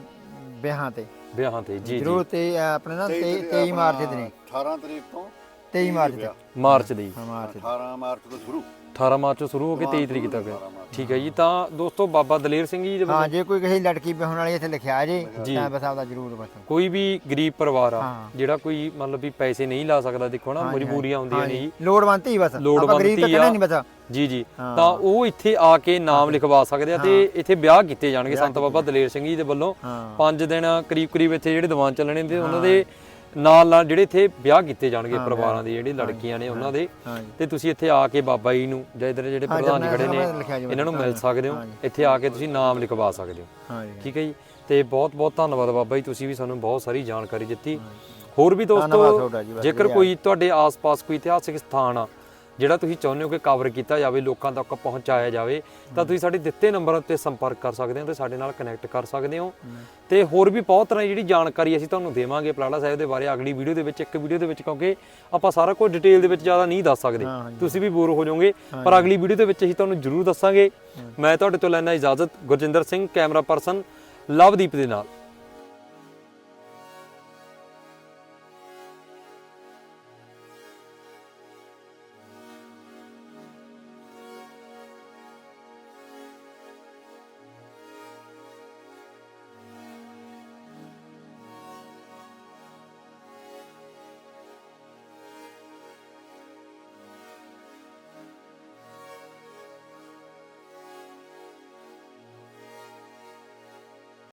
ਵਿਆਹਾਂ ਤੇ। ਵਿਆਹਾਂ ਤੇ ਜੀ ਜੀ। ਜ਼ਰੂਰ ਤੇ ਅਹ, ਆਪਣੇ ਨਾ 23 ਮਾਰਚ ਦੇ ਦਿਨ। 18 ਤਰੀਕ ਤੋਂ 23 ਮਾਰਚ ਤੇ ਮਾਰਚ ਦੇ। ਜੀ। ਹਾਂ ਮਾਰਚ ਦੇ। 18 ਮਾਰਚ ਤੋਂ ਸ਼ੁਰੂ। 18 ਮਾਰਚ ਤੋਂ ਸ਼ੁਰੂ ਹੋ ਕੇ 23 ਤਰੀਕ ਤੱਕ। ਠੀਕ ਹੈ ਜੀ ਤਾਂ ਦੋਸਤੋ ਬਾਬਾ ਦਲੇਰ ਸਿੰਘ ਜੀ ਦੇ ਹਾਂ ਜੇ ਕੋਈ ਕਿਸੇ ਲੜਕੀ ਵਿਆਹਣ ਵਾਲੀ ਇੱਥੇ ਲਿਖਿਆ ਜੇ ਤਾਂ ਬਸ ਆਪਦਾ ਜ਼ਰੂਰ ਬਸ। ਕੋਈ ਵੀ ਗਰੀਬ ਪਰਿਵਾਰ ਆ। ਜਿਹੜਾ ਕੋਈ ਮਤਲਬ ਵੀ ਪੈਸੇ ਨਹੀਂ ਲਾ ਸਕਦਾ ਦੇਖੋ ਨਾ ਮਜਬੂਰੀਆਂ ਹੁੰਦੀਆਂ ਨੇ ਜੀ। ਲੋੜਵੰਦ ਹੀ ਬਸ। ਆਪਾਂ ਗਰੀਬ ਤਾਂ ਆ। ਨਹੀਂ ਬਸ। ਜੀ ਜੀ। ਤਾਂ ਉਹ ਇੱਥੇ ਆ ਕੇ ਨਾਮ ਲਿਖਵਾ ਸਕਦੇ ਆ ਤੇ ਇੱਥੇ ਵਿਆਹ ਕੀਤੇ ਜਾਣਗੇ। ਸੰਤ ਬਾਬਾ ਦਲੇਰ ਸਿੰਘ ਜੀ ਦੇ ਵੱਲੋਂ। 5 ਦਿਨ ਕਰੀਬ ਕਰੀਬ ਇੱਥੇ ਜਿਹੜੇ ਦੀਵਾਨ ਚੱਲਣੇ ਤੇ ਉਹਨਾਂ ਦੇ ਨਾਲ ਨਾਲ ਜਿਹੜੇ ਇੱਥੇ ਵਿਆਹ ਕੀਤੇ ਜਾਣਗੇ ਪਰਿਵਾਰਾਂ ਦੇ ਜਿਹੜੇ ਲੜਕੀਆਂ ਨੇ ਉਹਨਾਂ ਦੇ। ਤੇ ਤੁਸੀਂ ਇੱਥੇ ਆ ਕੇ ਬਾਬਾ ਜੀ ਨੂੰ ਜਾਂ ਇਧਰ ਜਿਹੜੇ ਪ੍ਰਧਾਨ ਖੜੇ ਨੇ ਇਹਨਾਂ ਨੂੰ ਮਿਲ ਸਕਦੇ ਹੋ। ਇੱਥੇ ਆ ਕੇ ਤੁਸੀਂ ਨਾਮ ਲਿਖਵਾ ਸਕਦੇ ਹੋ। ਠੀਕ ਹੈ ਜੀ? ਤੇ ਬਹੁਤ ਬਹੁਤ ਧੰਨਵਾਦ ਬਾਬਾ ਜੀ ਤੁਸੀਂ ਵੀ ਸਾਨੂੰ ਬਹੁਤ ਸਾਰੀ ਜਾਣਕਾਰੀ ਦਿੱਤੀ। ਹੋਰ ਵੀ ਦੋਸਤੋ ਜੇਕਰ ਕੋਈ ਤੁਹਾਡੇ ਆਸ-ਪਾਸ ਕੋਈ ਇਤਿਹਾਸਿਕ ਸਥਾਨ ਆ ਜਿਹੜਾ ਤੁਸੀਂ ਚਾਹੁੰਦੇ ਹੋ ਕਿ ਕਵਰ ਕੀਤਾ ਜਾਵੇ ਲੋਕਾਂ ਤੱਕ ਪਹੁੰਚਾਇਆ ਜਾਵੇ ਤਾਂ ਤੁਸੀਂ ਸਾਡੇ ਦਿੱਤੇ ਨੰਬਰ ਉੱਤੇ ਸੰਪਰਕ ਕਰ ਸਕਦੇ ਹੋ ਤੇ ਸਾਡੇ ਨਾਲ ਕਨੈਕਟ ਕਰ ਸਕਦੇ ਹੋ। ਤੇ ਹੋਰ ਵੀ ਬਹੁਤ ਤਰ੍ਹਾਂ ਦੀ ਜਿਹੜੀ ਜਾਣਕਾਰੀ ਅਸੀਂ ਤੁਹਾਨੂੰ ਦੇਵਾਂਗੇ ਪਲਾੜਾ ਸਾਹਿਬ ਦੇ ਬਾਰੇ ਅਗਲੀ ਵੀਡੀਓ ਦੇ ਵਿੱਚ ਇੱਕ ਵੀਡੀਓ ਦੇ ਵਿੱਚ ਕਿਉਂਕਿ ਆਪਾਂ ਸਾਰਾ ਕੁਝ ਡਿਟੇਲ ਦੇ ਵਿੱਚ ਜ਼ਿਆਦਾ ਨਹੀਂ ਦੱਸ ਸਕਦੇ। ਤੁਸੀਂ ਵੀ ਬੋਰ ਹੋ ਜਾਓਗੇ ਪਰ ਅਗਲੀ ਵੀਡੀਓ ਦੇ ਵਿੱਚ ਅਸੀਂ ਤੁਹਾਨੂੰ ਜ਼ਰੂਰ ਦੱਸਾਂਗੇ। ਮੈਂ ਤੁਹਾਡੇ ਤੋਂ ਲੈਣਾ ਇਜਾਜ਼ਤ ਗੁਰਜਿੰਦਰ ਸਿੰਘ ਕੈਮਰਾ ਪਰਸਨ ਲਵਦੀਪ ਦੇ ਨਾਲ।